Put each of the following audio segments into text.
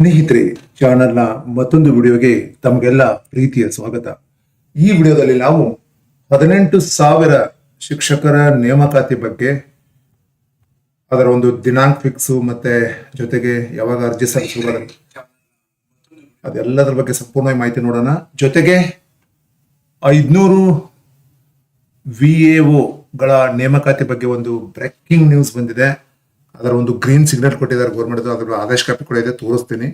ಸ್ನೇಹಿತರೆ, ಚಾನೆಲ್ನ ಮತ್ತೊಂದು ವಿಡಿಯೋಗೆ ತಮಗೆಲ್ಲ ಪ್ರೀತಿಯ ಸ್ವಾಗತ. ಈ ವಿಡಿಯೋದಲ್ಲಿ ನಾವು ಹದಿನೆಂಟು ಸಾವಿರ ಶಿಕ್ಷಕರ ನೇಮಕಾತಿ ಬಗ್ಗೆ, ಅದರ ಒಂದು ದಿನಾಂಕ ಫಿಕ್ಸು ಮತ್ತೆ ಜೊತೆಗೆ ಯಾವಾಗ ಅರ್ಜಿ ಸಲ್ಲಿಸುವ ಅದೆಲ್ಲದರ ಬಗ್ಗೆ ಸಂಪೂರ್ಣವಾಗಿ ಮಾಹಿತಿ ನೋಡೋಣ. ಜೊತೆಗೆ ಐದ್ನೂರು ವಿ ಗಳ ನೇಮಕಾತಿ ಬಗ್ಗೆ ಒಂದು ಬ್ರೇಕಿಂಗ್ ನ್ಯೂಸ್ ಬಂದಿದೆ. ಅದರ ಒಂದು ಗ್ರೀನ್ ಸಿಗ್ನಲ್ ಕೊಟ್ಟಿದ್ದಾರೆ ಗೌರ್ಮೆಂಟ್ ಅದರ ಆದೇಶ ಕಾಪಿ ಕೂಡ ಇದೆ, ತೋರಿಸ್ತೀನಿ.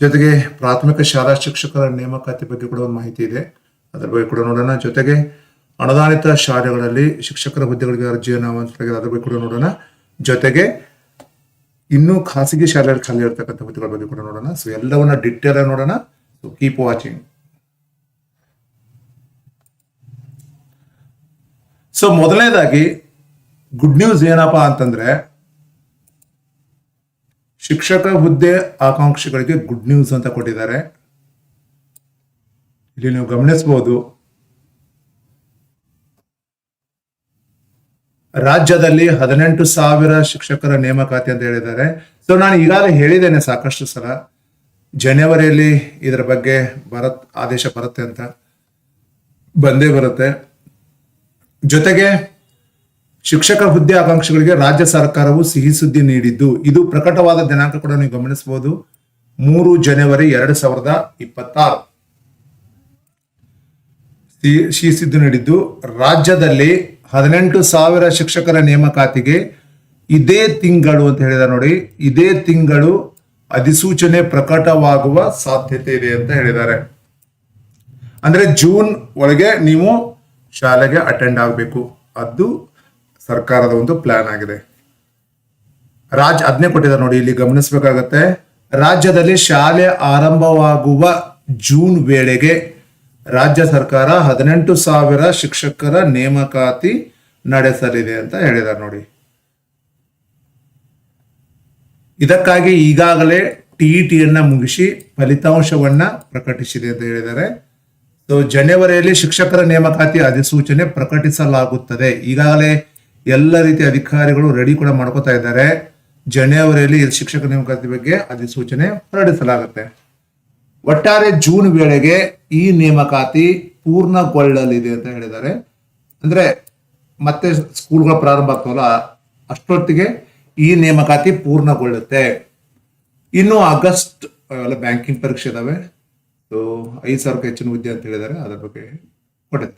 ಜೊತೆಗೆ ಪ್ರಾಥಮಿಕ ಶಾಲಾ ಶಿಕ್ಷಕರ ನೇಮಕಾತಿ ಬಗ್ಗೆ ಕೂಡ ಒಂದು ಮಾಹಿತಿ ಇದೆ. ಅದರ ಬಗ್ಗೆ ಕೂಡ ನೋಡೋಣ. ಜೊತೆಗೆ ಅನುದಾನಿತ ಶಾಲೆಗಳಲ್ಲಿ ಶಿಕ್ಷಕರ ಹುದ್ದೆಗಳಿಗೆ ಅರ್ಜಿಯನ್ನು ಆಹ್ವಾನಿಸಲಾಗಿದೆ ಅದರ ಬಗ್ಗೆ ಕೂಡ ನೋಡೋಣ. ಜೊತೆಗೆ ಇನ್ನೂ ಖಾಸಗಿ ಶಾಲೆಯಲ್ಲಿ ಖಾಲಿ ಇರ್ತಕ್ಕಂಥ ಹುದ್ದೆಗಳ ಬಗ್ಗೆ ಕೂಡ ನೋಡೋಣ. ಸೊ ಎಲ್ಲವನ್ನ ಡಿಟೇಲ್ ಆಗಿ ನೋಡೋಣ. ಸೊ ಕೀಪ್ ವಾಚಿಂಗ್ ಸೊ ಮೊದಲನೇದಾಗಿ ಗುಡ್ ನ್ಯೂಸ್ ಏನಪ್ಪಾ ಅಂತಂದ್ರೆ ಶಿಕ್ಷಕ ಹುದ್ದೆ ಆಕಾಂಕ್ಷಿಗಳಿಗೆ ಗುಡ್ ನ್ಯೂಸ್ ಅಂತ ಕೊಟ್ಟಿದ್ದಾರೆ. ಇಲ್ಲಿ ನೀವು ಗಮನಿಸಬಹುದು. ರಾಜ್ಯದಲ್ಲಿ ಹದಿನೆಂಟು ಸಾವಿರ ಶಿಕ್ಷಕರ ನೇಮಕಾತಿ ಅಂತ ಹೇಳಿದ್ದಾರೆ. ಸೊ ನಾನು ಈಗಾಗಲೇ ಹೇಳಿದ್ದೇನೆ ಸಾಕಷ್ಟು ಸಲ. ಜನವರಿಯಲ್ಲಿ ಇದರ ಬಗ್ಗೆ ಬರತ್, ಆದೇಶ ಬರುತ್ತೆ ಅಂತ. ಬಂದೇ ಬರುತ್ತೆ. ಜೊತೆಗೆ ಶಿಕ್ಷಕ ಹುದ್ದೆ ಆಕಾಂಕ್ಷಿಗಳಿಗೆ ರಾಜ್ಯ ಸರ್ಕಾರವು ಸಿಹಿ ಸುದ್ದಿ ನೀಡಿದ್ದು. ಇದು ಪ್ರಕಟವಾದ ದಿನಾಂಕ ಕೂಡ ನೀವು ಗಮನಿಸಬಹುದು. ಮೂರು ಜನವರಿ ಎರಡು ಸಾವಿರದ ಇಪ್ಪತ್ತಾರು. ಸಿಹಿ ಸುದ್ದಿ ನೀಡಿದ್ದು, ರಾಜ್ಯದಲ್ಲಿ ಹದಿನೆಂಟು ಸಾವಿರ ಶಿಕ್ಷಕರ ನೇಮಕಾತಿಗೆ ಇದೇ ತಿಂಗಳು ಅಂತ ಹೇಳಿದ ನೋಡಿ. ಇದೇ ತಿಂಗಳು ಅಧಿಸೂಚನೆ ಪ್ರಕಟವಾಗುವ ಸಾಧ್ಯತೆ ಇದೆ ಅಂತ ಹೇಳಿದ್ದಾರೆ ಅಂದ್ರೆ ಜೂನ್ ಒಳಗೆ ನೀವು ಶಾಲೆಗೆ ಅಟೆಂಡ್ ಆಗಬೇಕು. ಅದು ಸರ್ಕಾರದ ಒಂದು ಪ್ಲಾನ್ ಆಗಿದೆ. ರಾಜ್ ಅದನ್ನೇ ಕೊಟ್ಟಿದ್ದಾರೆ ನೋಡಿ, ಇಲ್ಲಿ ಗಮನಿಸಬೇಕಾಗತ್ತೆ. ರಾಜ್ಯದಲ್ಲಿ ಶಾಲೆ ಆರಂಭವಾಗುವ ಜೂನ್ ವೇಳೆಗೆ ರಾಜ್ಯ ಸರ್ಕಾರ ಹದಿನೆಂಟು ಸಾವಿರ ಶಿಕ್ಷಕರ ನೇಮಕಾತಿ ನಡೆಸಲಿದೆ ಅಂತ ಹೇಳಿದ್ದಾರೆ ನೋಡಿ. ಇದಕ್ಕಾಗಿ ಈಗಾಗಲೇ ಟಿಇಟಿಯನ್ನ ಮುಗಿಸಿ ಫಲಿತಾಂಶವನ್ನ ಪ್ರಕಟಿಸಿದೆ ಅಂತ ಹೇಳಿದ್ದಾರೆ. ಸೊ ಜನವರಿಯಲ್ಲಿ ಶಿಕ್ಷಕರ ನೇಮಕಾತಿ ಅಧಿಸೂಚನೆ ಪ್ರಕಟಿಸಲಾಗುತ್ತದೆ. ಈಗಾಗಲೇ ಎಲ್ಲ ರೀತಿಯ ಅಧಿಕಾರಿಗಳು ರೆಡಿ ಕೂಡ ಮಾಡ್ಕೋತಾ ಇದ್ದಾರೆ. ಜನವರಿಯಲ್ಲಿ ಶಿಕ್ಷಕ ನೇಮಕಾತಿ ಬಗ್ಗೆ ಅಧಿಸೂಚನೆ ಹೊರಡಿಸಲಾಗುತ್ತೆ. ಒಟ್ಟಾರೆ ಜೂನ್ ವೇಳೆಗೆ ಈ ನೇಮಕಾತಿ ಪೂರ್ಣಗೊಳ್ಳಲಿದೆ ಅಂತ ಹೇಳಿದ್ದಾರೆ. ಅಂದ್ರೆ ಮತ್ತೆ ಸ್ಕೂಲ್ಗಳು ಪ್ರಾರಂಭ ಆಗ್ತವಲ್ಲ, ಅಷ್ಟೊತ್ತಿಗೆ ಈ ನೇಮಕಾತಿ ಪೂರ್ಣಗೊಳ್ಳುತ್ತೆ. ಇನ್ನು ಆಗಸ್ಟ್ ಎಲ್ಲ ಬ್ಯಾಂಕಿಂಗ್ ಪರೀಕ್ಷೆ ಇದಾವೆ. ಸೊ ಐದು ಸಾವಿರಕ್ಕೆ ಹೆಚ್ಚಿನ ಹುದ್ದೆ ಅಂತ ಹೇಳಿದ್ದಾರೆ ಅದರ ಬಗ್ಗೆ ಕೊಟ್ಟಿದೆ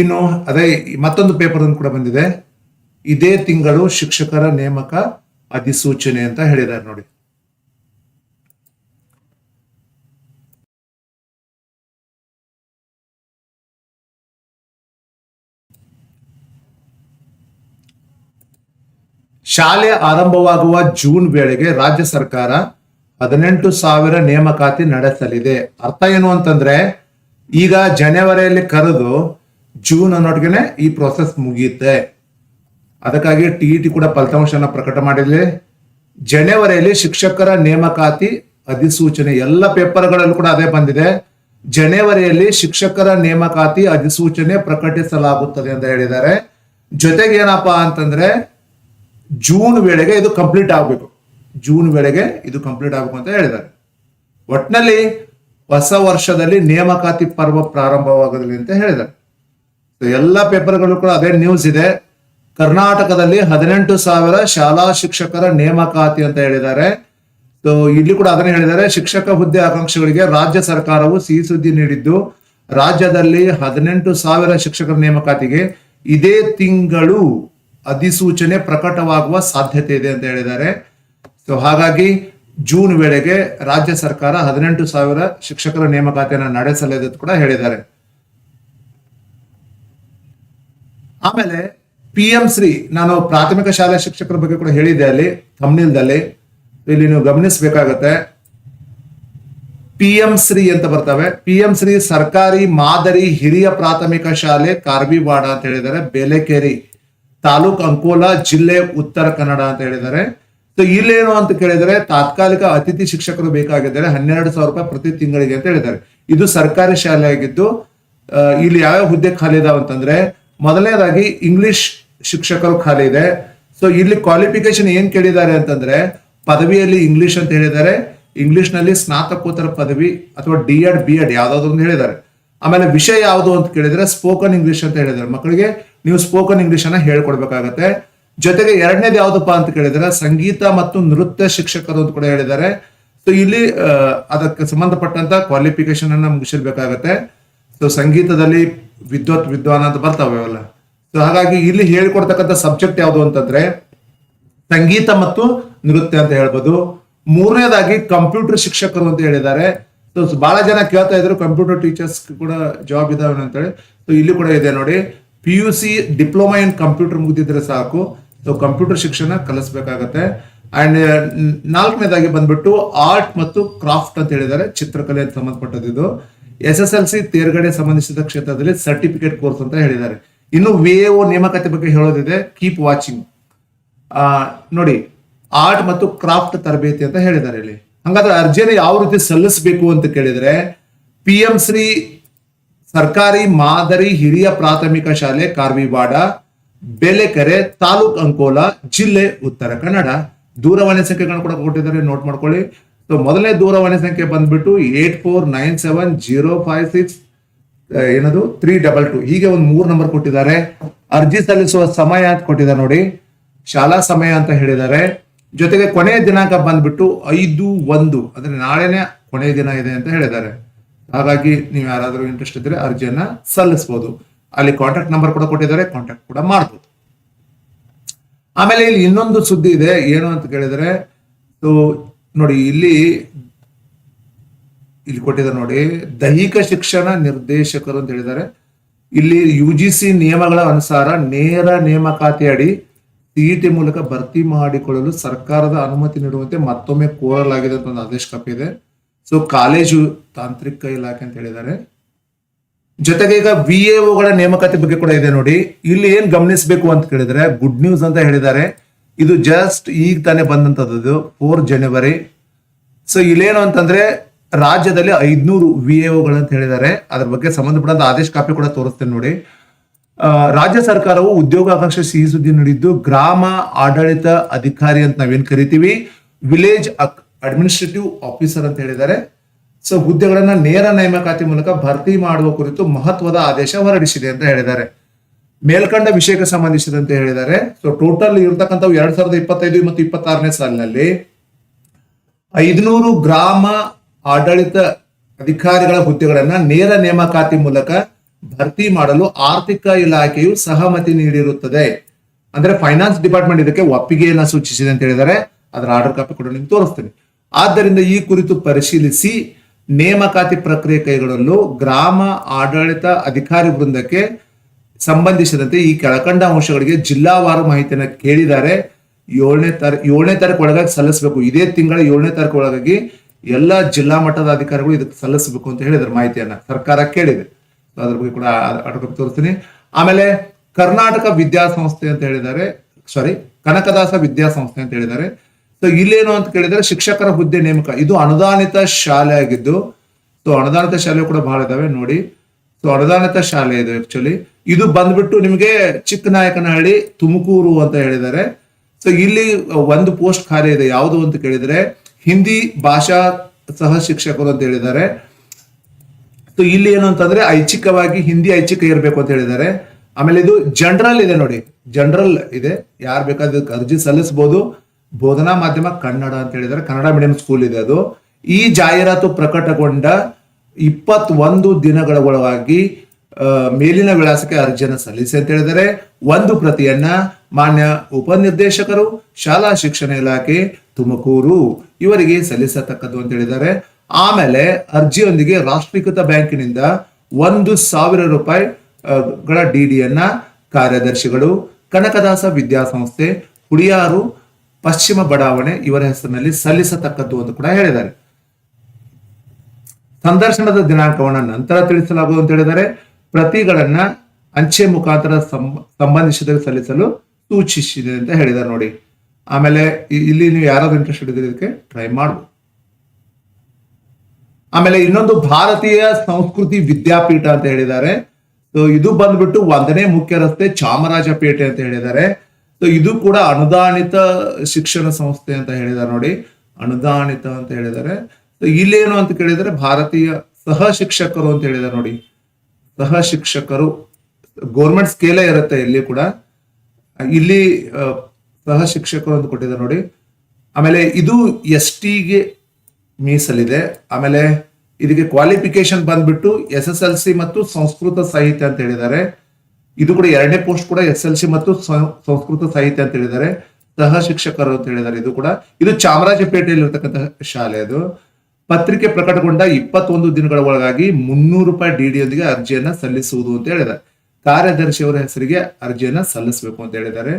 ಇನ್ನು ಅದೇ ಮತ್ತೊಂದು ಪೇಪರ್ ಕೂಡ ಬಂದಿದೆ. ಇದೇ ತಿಂಗಳು ಶಿಕ್ಷಕರ ನೇಮಕ ಅಧಿಸೂಚನೆ ಅಂತ ಹೇಳಿದ್ದಾರೆ ನೋಡಿ. ಶಾಲೆ ಆರಂಭವಾಗುವ ಜೂನ್ ವೇಳೆಗೆ ರಾಜ್ಯ ಸರ್ಕಾರ ಹದಿನೆಂಟು ಸಾವಿರ ನೇಮಕಾತಿ ನಡೆಸಲಿದೆ. ಅರ್ಥ ಏನು ಅಂತಂದ್ರೆ, ಈಗ ಜನವರಿಯಲ್ಲಿ ಕರೆದು ಜೂನ್ ಅನ್ನೋಟ್ಗೆನೆ ಈ ಪ್ರೊಸೆಸ್ ಮುಗಿಯುತ್ತೆ. ಅದಕ್ಕಾಗಿ ಟಿ ಟಿ ಕೂಡ ಫಲಿತಾಂಶನ ಪ್ರಕಟ ಮಾಡಿದೆ ಜನವರಿಯಲ್ಲಿ ಶಿಕ್ಷಕರ ನೇಮಕಾತಿ, ಅಧಿಸೂಚನೆ, ಎಲ್ಲ ಪೇಪರ್ಗಳಲ್ಲೂ ಕೂಡ ಅದೇ ಬಂದಿದೆ. ಜನವರಿಯಲ್ಲಿ ಶಿಕ್ಷಕರ ನೇಮಕಾತಿ, ಅಧಿಸೂಚನೆ ಪ್ರಕಟಿಸಲಾಗುತ್ತದೆ ಅಂತ ಹೇಳಿದ್ದಾರೆ. ಜೊತೆಗೆ ಏನಪ್ಪಾ ಅಂತಂದ್ರೆ, ಜೂನ್ ವೇಳೆಗೆ ಇದು ಕಂಪ್ಲೀಟ್ ಆಗಬೇಕು. ಜೂನ್ ವೇಳೆಗೆ ಇದು ಕಂಪ್ಲೀಟ್ ಆಗಬೇಕು ಅಂತ ಹೇಳಿದ್ದಾರೆ. ಒಟ್ನಲ್ಲಿ ಹೊಸ ವರ್ಷದಲ್ಲಿ ನೇಮಕಾತಿ ಪರ್ವ ಪ್ರಾರಂಭವಾಗಲಿ ಅಂತ ಹೇಳಿದ್ದಾರೆ. ಎಲ್ಲ ಪೇಪರ್ಗಳು ಕೂಡ ಅದೇ ನ್ಯೂಸ್ ಇದೆ. ಕರ್ನಾಟಕದಲ್ಲಿ ಹದಿನೆಂಟು ಸಾವಿರ ಶಾಲಾ ಶಿಕ್ಷಕರ ನೇಮಕಾತಿ ಅಂತ ಹೇಳಿದ್ದಾರೆ. ಸೊ ಇಲ್ಲಿ ಕೂಡ ಅದನ್ನೇ ಹೇಳಿದ್ದಾರೆ. ಶಿಕ್ಷಕ ಹುದ್ದೆ ಆಕಾಂಕ್ಷಿಗಳಿಗೆ ರಾಜ್ಯ ಸರ್ಕಾರವು ಸಿಹಿ ಸುದ್ದಿ ನೀಡಿದ್ದು, ರಾಜ್ಯದಲ್ಲಿ ಹದಿನೆಂಟು ಸಾವಿರ ಶಿಕ್ಷಕರ ನೇಮಕಾತಿಗೆ ಇದೇ ತಿಂಗಳು ಅಧಿಸೂಚನೆ ಪ್ರಕಟವಾಗುವ ಸಾಧ್ಯತೆ ಇದೆ ಅಂತ ಹೇಳಿದ್ದಾರೆ. ಸೊ ಹಾಗಾಗಿ ಜೂನ್ ವೇಳೆಗೆ ರಾಜ್ಯ ಸರ್ಕಾರ ಹದಿನೆಂಟು ಸಾವಿರ ಶಿಕ್ಷಕರ ನೇಮಕಾತಿಯನ್ನು ನಡೆಸಲಿದೆ ಕೂಡ ಹೇಳಿದ್ದಾರೆ. ಆಮೇಲೆ ಪಿ ಎಂ ಶ್ರೀ ನಾನು ಪ್ರಾಥಮಿಕ ಶಾಲಾ ಶಿಕ್ಷಕರ ಬಗ್ಗೆ ಕೂಡ ಹೇಳಿದ್ದೆ ಅಲ್ಲಿ ತಮ್ಮಿಲ್ದಲ್ಲಿ ಇಲ್ಲಿ ನೀವು ಗಮನಿಸಬೇಕಾಗತ್ತೆ. ಪಿ ಎಂ ಶ್ರೀ ಅಂತ ಬರ್ತವೆ. ಪಿ ಎಂ ಶ್ರೀ ಸರ್ಕಾರಿ ಮಾದರಿ ಹಿರಿಯ ಪ್ರಾಥಮಿಕ ಶಾಲೆ ಕಾರ್ಬಿವಾಡ ಅಂತ ಹೇಳಿದ್ದಾರೆ. ಬೇಲೆಕೇರಿ ತಾಲೂಕ್ ಅಂಕೋಲಾ, ಜಿಲ್ಲೆ ಉತ್ತರ ಕನ್ನಡ ಅಂತ ಹೇಳಿದ್ದಾರೆ. ಇಲ್ಲೇನು ಅಂತ ಕೇಳಿದರೆ ತಾತ್ಕಾಲಿಕ ಅತಿಥಿ ಶಿಕ್ಷಕರು ಬೇಕಾಗಿದ್ದಾರೆ. ಹನ್ನೆರಡು ಸಾವಿರ ರೂಪಾಯಿ ಪ್ರತಿ ತಿಂಗಳಿಗೆ ಅಂತ ಹೇಳಿದ್ದಾರೆ. ಇದು ಸರ್ಕಾರಿ ಶಾಲೆ ಆಗಿದ್ದು ಇಲ್ಲಿ ಯಾವ್ಯಾವ ಹುದ್ದೆ ಖಾಲಿ ಇದಾವ ಅಂತಂದ್ರೆ, ಮೊದಲನೇದಾಗಿ ಇಂಗ್ಲಿಷ್ ಶಿಕ್ಷಕರು ಖಾಲಿ ಇದೆ. ಸೊ ಇಲ್ಲಿ ಕ್ವಾಲಿಫಿಕೇಶನ್ ಏನ್ ಕೇಳಿದ್ದಾರೆ ಅಂತಂದ್ರೆ, ಪದವಿಯಲ್ಲಿ ಇಂಗ್ಲಿಷ್ ಅಂತ ಹೇಳಿದ್ದಾರೆ. ಇಂಗ್ಲಿಷ್ನಲ್ಲಿ ಸ್ನಾತಕೋತ್ತರ ಪದವಿ ಅಥವಾ ಡಿ ಎಡ್ ಬಿ ಎಡ್ ಯಾವ್ದಾದ್ರು ಅಂತ ಹೇಳಿದ್ದಾರೆ. ಆಮೇಲೆ ವಿಷಯ ಯಾವುದು ಅಂತ ಕೇಳಿದ್ರೆ ಸ್ಪೋಕನ್ ಇಂಗ್ಲಿಷ್ ಅಂತ ಹೇಳಿದ್ದಾರೆ. ಮಕ್ಕಳಿಗೆ ನೀವು ಸ್ಪೋಕನ್ ಇಂಗ್ಲಿಷ್ ಅನ್ನ ಹೇಳ್ಕೊಡ್ಬೇಕಾಗತ್ತೆ. ಜೊತೆಗೆ ಎರಡನೇದು ಯಾವ್ದಪ್ಪ ಅಂತ ಕೇಳಿದ್ರೆ, ಸಂಗೀತ ಮತ್ತು ನೃತ್ಯ ಶಿಕ್ಷಕರು ಅಂತ ಕೂಡ ಹೇಳಿದ್ದಾರೆ. ಸೊ ಇಲ್ಲಿ ಅದಕ್ಕೆ ಸಂಬಂಧಪಟ್ಟಂತ ಕ್ವಾಲಿಫಿಕೇಶನ್ ಅನ್ನ ಮುಗಿಸಿರ್ಬೇಕಾಗತ್ತೆ ಸೊ ಸಂಗೀತದಲ್ಲಿ ವಿದ್ವತ್ ವಿದ್ವಾನ್ ಅಂತ ಬರ್ತಾವೆ ಅವೆಲ್ಲ. ಸೊ ಹಾಗಾಗಿ ಇಲ್ಲಿ ಹೇಳ್ಕೊಡ್ತಕ್ಕಂಥ ಸಬ್ಜೆಕ್ಟ್ ಯಾವುದು ಅಂತಂದ್ರೆ ಸಂಗೀತ ಮತ್ತು ನೃತ್ಯ ಅಂತ ಹೇಳ್ಬೋದು. ಮೂರನೇದಾಗಿ ಕಂಪ್ಯೂಟರ್ ಶಿಕ್ಷಕರು ಅಂತ ಹೇಳಿದ್ದಾರೆ. ಸೊ ಬಹಳ ಜನ ಕೇಳ್ತಾ ಇದ್ರು ಕಂಪ್ಯೂಟರ್ ಟೀಚರ್ಸ್ ಕೂಡ ಜಾಬ್ ಇದಾವೆ ಅಂತೇಳಿ ಸೊ ಇಲ್ಲಿ ಕೂಡ ಇದೆ ನೋಡಿ. P U C diploma in computer ಮುಗಿದಿದ್ರೆ ಸಾಕು. ಸೊ ಕಂಪ್ಯೂಟರ್ ಶಿಕ್ಷಣ ಕಲಿಸ್ಬೇಕಾಗತ್ತೆ. ಅಂಡ್ ನಾಲ್ಕನೇದಾಗಿ ಬಂದ್ಬಿಟ್ಟು ಆರ್ಟ್ ಮತ್ತು ಕ್ರಾಫ್ಟ್ ಅಂತ ಹೇಳಿದ್ದಾರೆ. ಚಿತ್ರಕಲೆ ಸಂಬಂಧಪಟ್ಟದ್ದು ಎಸ್ ಎಸ್ ಎಲ್ ಸಿ ತೇರ್ಗಡೆ ಸಂಬಂಧಿಸಿದ ಕ್ಷೇತ್ರದಲ್ಲಿ ಸರ್ಟಿಫಿಕೇಟ್ ಕೋರ್ಸ್ ಅಂತ ಹೇಳಿದ್ದಾರೆ. ಇನ್ನು ವಿ ಎ ನೇಮಕಾತಿ ಬಗ್ಗೆ ಹೇಳೋದಿದೆ ಕೀಪ್ ವಾಚಿಂಗ್ ನೋಡಿ ಆರ್ಟ್ ಮತ್ತು ಕ್ರಾಫ್ಟ್ ತರಬೇತಿ ಅಂತ ಹೇಳಿದ್ದಾರೆ ಇಲ್ಲಿ. ಹಂಗಾದ್ರೆ ಅರ್ಜಿಯನ್ನು ಯಾವ ರೀತಿ ಸಲ್ಲಿಸಬೇಕು ಅಂತ ಕೇಳಿದ್ರೆ ಪಿ ಎಂ ಶ್ರೀ ಸರ್ಕಾರಿ ಮಾದರಿ ಹಿರಿಯ ಪ್ರಾಥಮಿಕ ಶಾಲೆ ಕಾರ್ವಿವಾಡ, ಬೆಲೆಕೆರೆ ತಾಲೂಕ್ ಅಂಕೋಲ, ಜಿಲ್ಲೆ ಉತ್ತರ ಕನ್ನಡ. ದೂರವಾಣಿ ಸಂಖ್ಯೆಗಳನ್ನು ಕೂಡ ಕೊಟ್ಟಿದ್ದಾರೆ ನೋಟ್ ಮಾಡ್ಕೊಳ್ಳಿ. ಸೊ ಮೊದಲನೇ ದೂರವಾಣಿ ಸಂಖ್ಯೆ ಬಂದ್ಬಿಟ್ಟು eight four nine seven zero five six ಏನದು? ತ್ರೀ ಡಬಲ್ ಟು ಹೀಗೆ ಒಂದು ಮೂರು ನಂಬರ್ ಕೊಟ್ಟಿದ್ದಾರೆ. ಅರ್ಜಿ ಸಲ್ಲಿಸುವ ಸಮಯ ಅಂತ ಕೊಟ್ಟಿದ್ದಾರೆ ನೋಡಿ. ಶಾಲಾ ಸಮಯ ಅಂತ ಹೇಳಿದ್ದಾರೆ. ಜೊತೆಗೆ ಕೊನೆಯ ದಿನಾಂಕ ಬಂದ್ಬಿಟ್ಟು ಐದು ಒಂದು. ಅಂದ್ರೆ ನಾಳೆನೆ ಕೊನೆಯ ದಿನ ಇದೆ ಅಂತ ಹೇಳಿದ್ದಾರೆ. ಹಾಗಾಗಿ ನೀವು ಯಾರಾದರೂ ಇಂಟ್ರೆಸ್ಟ್ ಇದ್ರೆ ಅರ್ಜಿಯನ್ನ ಸಲ್ಲಿಸಬಹುದು ಅಲ್ಲಿ ಕಾಂಟ್ಯಾಕ್ಟ್ ನಂಬರ್ ಕೂಡ ಕೊಟ್ಟಿದ್ದಾರೆ. ಕಾಂಟ್ಯಾಕ್ಟ್ ಕೂಡ ಮಾಡ್ಬೋದು. ಆಮೇಲೆ ಇಲ್ಲಿ ಇನ್ನೊಂದು ಸುದ್ದಿ ಇದೆ. ಏನು ಅಂತ ಕೇಳಿದರೆ ಸೊ ನೋಡಿ, ಇಲ್ಲಿ ಇಲ್ಲಿ ಕೊಟ್ಟಿದ್ದಾರೆ ನೋಡಿ, ದೈಹಿಕ ಶಿಕ್ಷಣ ನಿರ್ದೇಶಕರು ಅಂತ ಹೇಳಿದ್ದಾರೆ. ಇಲ್ಲಿ ಯು ಜಿ ಸಿ ನಿಯಮಗಳ ಅನುಸಾರ ನೇರ ನೇಮಕಾತಿ ಅಡಿ ಸಿಇಟಿ ಮೂಲಕ ಭರ್ತಿ ಮಾಡಿಕೊಳ್ಳಲು ಸರ್ಕಾರದ ಅನುಮತಿ ನೀಡುವಂತೆ ಮತ್ತೊಮ್ಮೆ ಕೋರಲಾಗಿದೆ ಅಂತ ಒಂದು ಆದೇಶ ಕಪ್ಪಿದೆ. ಸೊ ಕಾಲೇಜು ತಾಂತ್ರಿಕ ಇಲಾಖೆ ಅಂತ ಹೇಳಿದ್ದಾರೆ. ಜೊತೆಗೆ ಈಗ ವಿ ಗಳ ನೇಮಕಾತಿ ಬಗ್ಗೆ ಕೂಡ ಇದೆ ನೋಡಿ. ಇಲ್ಲಿ ಏನ್ ಗಮನಿಸಬೇಕು ಅಂತ ಕೇಳಿದ್ರೆ ಗುಡ್ ನ್ಯೂಸ್ ಅಂತ ಹೇಳಿದ್ದಾರೆ. ಇದು ಜಸ್ಟ್ ಈಗ ತಾನೇ ಬಂದಂತದ್ದು ಫೋರ್ ಜನವರಿ ಸೊ ಇಲ್ಲೇನು ಅಂತಂದ್ರೆ ರಾಜ್ಯದಲ್ಲಿ ಐದ್ನೂರು ವಿ ಅಂತ ಹೇಳಿದ್ದಾರೆ. ಅದ್ರ ಬಗ್ಗೆ ಸಂಬಂಧಪಟ್ಟಂತ ಆದೇಶ ಕಾಪಿ ಕೂಡ ತೋರಿಸ್ತೇನೆ ನೋಡಿ. ರಾಜ್ಯ ಸರ್ಕಾರವು ಉದ್ಯೋಗಾಕಾಂಕ್ಷೆ ಸಿಹಿ ಸುದ್ದಿ ನೀಡಿದ್ದು ಗ್ರಾಮ ಆಡಳಿತ ಅಧಿಕಾರಿ ಅಂತ ನಾವೇನ್ ಕರಿತೀವಿ? ವಿಲೇಜ್ ಅಡ್ಮಿನಿಸ್ಟ್ರೇಟಿವ್ ಆಫೀಸರ್ ಅಂತ ಹೇಳಿದ್ದಾರೆ. ಸೊ, ಹುದ್ದೆಗಳನ್ನ ನೇರ ನೇಮಕಾತಿ ಮೂಲಕ ಭರ್ತಿ ಮಾಡುವ ಕುರಿತು ಮಹತ್ವದ ಆದೇಶ ಹೊರಡಿಸಿದೆ ಅಂತ ಹೇಳಿದ್ದಾರೆ. ಮೇಲ್ಕಂಡ ವಿಷಯಕ್ಕೆ ಸಂಬಂಧಿಸಿದಂತೆ ಹೇಳಿದ್ದಾರೆ. ಸೊ ಟೋಟಲ್ ಇರತಕ್ಕಂಥವು ಎರಡ್ ಸಾವಿರದ ಇಪ್ಪತ್ತೈದು ಮತ್ತು ಇಪ್ಪತ್ತಾರನೇ ಸಾಲಿನಲ್ಲಿ ಐದುನೂರು ಗ್ರಾಮ ಆಡಳಿತ ಅಧಿಕಾರಿಗಳ ಹುದ್ದೆಗಳನ್ನ ನೇರ ನೇಮಕಾತಿ ಮೂಲಕ ಭರ್ತಿ ಮಾಡಲು ಆರ್ಥಿಕ ಇಲಾಖೆಯು ಸಹಮತಿ ನೀಡಿರುತ್ತದೆ. ಅಂದ್ರೆ ಫೈನಾನ್ಸ್ ಡಿಪಾರ್ಟ್ಮೆಂಟ್ ಇದಕ್ಕೆ ಒಪ್ಪಿಗೆಯನ್ನ ಸೂಚಿಸಿದೆ ಅಂತ ಹೇಳಿದರೆ ಅದರ ಆರ್ಡರ್ ಕಾಪಿ ಕೂಡ ನಿಮ್ಗೆ ತೋರಿಸ್ತೀನಿ. ಆದ್ದರಿಂದ ಈ ಕುರಿತು ಪರಿಶೀಲಿಸಿ ನೇಮಕಾತಿ ಪ್ರಕ್ರಿಯೆ ಕೈಗೊಳ್ಳಲು ಗ್ರಾಮ ಆಡಳಿತ ಅಧಿಕಾರಿ ವೃಂದಕ್ಕೆ ಸಂಬಂಧಿಸಿದಂತೆ ಈ ಕೆಳಕಂಡ ಅಂಶಗಳಿಗೆ ಜಿಲ್ಲಾವಾರು ಮಾಹಿತಿಯನ್ನು ಕೇಳಿದ್ದಾರೆ. ಏಳನೇ ತಾರೀಕು ಏಳನೇ ತಾರೀಕು ಒಳಗಾಗಿ ಸಲ್ಲಿಸಬೇಕು. ಇದೇ ತಿಂಗಳ ಏಳನೇ ತಾರೀಕು ಒಳಗಾಗಿ ಎಲ್ಲ ಜಿಲ್ಲಾ ಮಟ್ಟದ ಅಧಿಕಾರಿಗಳು ಇದಕ್ಕೆ ಸಲ್ಲಿಸಬೇಕು ಅಂತ ಹೇಳಿದ್ರು ಮಾಹಿತಿಯನ್ನ. ಸರ್ಕಾರ ಕೇಳಿದೆ. ಅದ್ರ ಬಗ್ಗೆ ಕೂಡ ಆಟೋಕಾಪಿ ತೋರಿಸ್ತೀನಿ. ಆಮೇಲೆ ಕರ್ನಾಟಕ ವಿದ್ಯಾಸಂಸ್ಥೆ ಅಂತ ಹೇಳಿದ್ದಾರೆ. ಸಾರಿ ಕನಕದಾಸ ವಿದ್ಯಾಸಂಸ್ಥೆ ಅಂತ ಹೇಳಿದ್ದಾರೆ. ಸೊ ಇಲ್ಲೇನು ಅಂತ ಕೇಳಿದ್ರೆ ಶಿಕ್ಷಕರ ಹುದ್ದೆ ನೇಮಕ. ಇದು ಅನುದಾನಿತ ಶಾಲೆ ಆಗಿದ್ದು ಸೊ ಅನುದಾನಿತ ಶಾಲೆ ಕೂಡ ಬಹಳ ಇದಾವೆ, ನೋಡಿ. ಸೊ ಅನುದಾನಿತ ಶಾಲೆ ಇದು ಆಕ್ಚುಲಿ ಇದು ಬಂದ್ಬಿಟ್ಟು ನಿಮಗೆ ಚಿಕ್ಕನಾಯಕನಹಳ್ಳಿ, ತುಮಕೂರು ಅಂತ ಹೇಳಿದ್ದಾರೆ. ಸೊ ಇಲ್ಲಿ ಒಂದು ಪೋಸ್ಟ್ ಖಾಲಿ ಇದೆ. ಯಾವುದು ಅಂತ ಕೇಳಿದ್ರೆ ಹಿಂದಿ ಭಾಷಾ ಸಹ ಶಿಕ್ಷಕರು ಅಂತ ಹೇಳಿದ್ದಾರೆ. ಇಲ್ಲಿ ಏನು ಅಂತಂದ್ರೆ ಐಚ್ಛಿಕವಾಗಿ ಹಿಂದಿ ಐಚ್ಛಿಕ ಇರಬೇಕು ಅಂತ ಹೇಳಿದ್ದಾರೆ. ಆಮೇಲೆ ಇದು ಜನರಲ್ ಇದೆ ನೋಡಿ. ಜನರಲ್ ಇದೆ. ಯಾರು ಬೇಕಾದ್ರೆ ಅರ್ಜಿ ಸಲ್ಲಿಸಬಹುದು ಬೋಧನಾ ಮಾಧ್ಯಮ ಕನ್ನಡ ಅಂತ ಹೇಳಿದ್ದಾರೆ. ಕನ್ನಡ ಮೀಡಿಯಂ ಸ್ಕೂಲ್ ಇದೆ ಅದು. ಈ ಜಾಹೀರಾತು ಪ್ರಕಟಗೊಂಡ ಇಪ್ಪತ್ತೊಂದು ದಿನಗಳ ಒಳಗಾಗಿ ಮೇಲಿನ ವಿಳಾಸಕ್ಕೆ ಅರ್ಜಿಯನ್ನು ಸಲ್ಲಿಸಿ ಅಂತ ಹೇಳಿದರೆ ಒಂದು ಪ್ರತಿಯನ್ನ ಮಾನ್ಯ ಉಪನಿರ್ದೇಶಕರು, ಶಾಲಾ ಶಿಕ್ಷಣ ಇಲಾಖೆ, ತುಮಕೂರು. ಇವರಿಗೆ ಸಲ್ಲಿಸತಕ್ಕದ್ದು ಅಂತ ಹೇಳಿದ್ದಾರೆ. ಆಮೇಲೆ ಅರ್ಜಿಯೊಂದಿಗೆ ರಾಷ್ಟ್ರೀಕೃತ ಬ್ಯಾಂಕಿನಿಂದ ಒಂದು ಸಾವಿರ ರೂಪಾಯಿ ಗಳ ಡಿಡಿಯನ್ನ ಕಾರ್ಯದರ್ಶಿಗಳು, ಕನಕದಾಸ ವಿದ್ಯಾಸಂಸ್ಥೆ ಹುಡಿಯಾರು ಪಶ್ಚಿಮ ಬಡಾವಣೆ ಇವರ ಹೆಸರಿನಲ್ಲಿ ಸಲ್ಲಿಸತಕ್ಕದ್ದು ಅಂತ ಕೂಡ ಹೇಳಿದ್ದಾರೆ. ಸಂದರ್ಶನದ ದಿನಾಂಕವನ್ನು ನಂತರ ತಿಳಿಸಲಾಗುವುದು ಅಂತ ಹೇಳಿದರೆ ಪ್ರತಿಗಳನ್ನ ಅಂಚೆ ಮುಖಾಂತರ ಸಂಬ- ಸಂಬಂಧಿಸಿದ ಸಲ್ಲಿಸಲು ಸೂಚಿಸಿದೆ ಅಂತ ಹೇಳಿದ್ದಾರೆ ನೋಡಿ. ಆಮೇಲೆ ಇಲ್ಲಿ ನೀವು ಯಾರಾದ್ರೂ ಇಂಟ್ರೆಸ್ಟ್ ಇದಕ್ಕೆ? ಟ್ರೈ ಮಾಡ್ಬೋದು ಆಮೇಲೆ ಇನ್ನೊಂದು ಭಾರತೀಯ ಸಂಸ್ಕೃತಿ ವಿದ್ಯಾಪೀಠ ಅಂತ ಹೇಳಿದ್ದಾರೆ. ಸೊ ಇದು ಬಂದ್ಬಿಟ್ಟು ಒಂದನೇ ಮುಖ್ಯ ರಸ್ತೆ ಚಾಮರಾಜಪೇಟೆ ಅಂತ ಹೇಳಿದ್ದಾರೆ. ಸೊ ಇದು ಕೂಡ ಅನುದಾನಿತ ಶಿಕ್ಷಣ ಸಂಸ್ಥೆ ಅಂತ ಹೇಳಿದ್ದಾರೆ ನೋಡಿ. ಅನುದಾನಿತ ಅಂತ ಹೇಳಿದ್ದಾರೆ. ಸೊ ಇಲ್ಲೇನು ಅಂತ ಕೇಳಿದರೆ ಭಾರತೀಯ ಸಹ ಶಿಕ್ಷಕರು ಅಂತ ಹೇಳಿದ್ದಾರೆ ನೋಡಿ. ಸಹ ಶಿಕ್ಷಕರು, ಗೌರ್ಮೆಂಟ್ ಸ್ಕೇಲೇ ಇರುತ್ತೆ ಇಲ್ಲಿ ಕೂಡ. ಇಲ್ಲಿ ಸಹ ಶಿಕ್ಷಕರು ಅಂತ ಕೊಟ್ಟಿದ್ದಾರೆ ನೋಡಿ. ಆಮೇಲೆ ಇದು ಎಸ್ ಟಿಗೆ ಮೀಸಲಿದೆ. ಆಮೇಲೆ ಇದಕ್ಕೆ ಕ್ವಾಲಿಫಿಕೇಶನ್ ಬಂದ್ಬಿಟ್ಟು ಎಸ್ ಎಸ್ ಎಲ್ ಸಿ ಮತ್ತು ಸಂಸ್ಕೃತ ಸಾಹಿತ್ಯ ಅಂತ ಹೇಳಿದ್ದಾರೆ. ಇದು ಕೂಡ ಎರಡನೇ ಪೋಸ್ಟ್ ಕೂಡ ಎಸ್ ಎಲ್ ಸಿ ಮತ್ತು ಸಂಸ್ಕೃತ ಸಾಹಿತ್ಯ ಅಂತ ಹೇಳಿದ್ದಾರೆ. ಸಹ ಶಿಕ್ಷಕರು ಅಂತ ಹೇಳಿದ್ದಾರೆ ಇದು ಕೂಡ. ಇದು ಚಾಮರಾಜಪೇಟೆಯಲ್ಲಿ ಇರತಕ್ಕಂತಹ ಶಾಲೆ ಅದು. ಪತ್ರಿಕೆ ಪ್ರಕಟಗೊಂಡ ಇಪ್ಪತ್ತೊಂದು ದಿನಗಳ ಒಳಗಾಗಿ ಮುನ್ನೂರು ರೂಪಾಯಿ ಡಿಡಿಯೊಂದಿಗೆ ಅರ್ಜಿಯನ್ನ ಸಲ್ಲಿಸುವುದು ಅಂತ ಹೇಳಿದ್ದಾರೆ. ಕಾರ್ಯದರ್ಶಿಯವರ ಹೆಸರಿಗೆ ಅರ್ಜಿಯನ್ನ ಸಲ್ಲಿಸಬೇಕು ಅಂತ ಹೇಳಿದ್ದಾರೆ.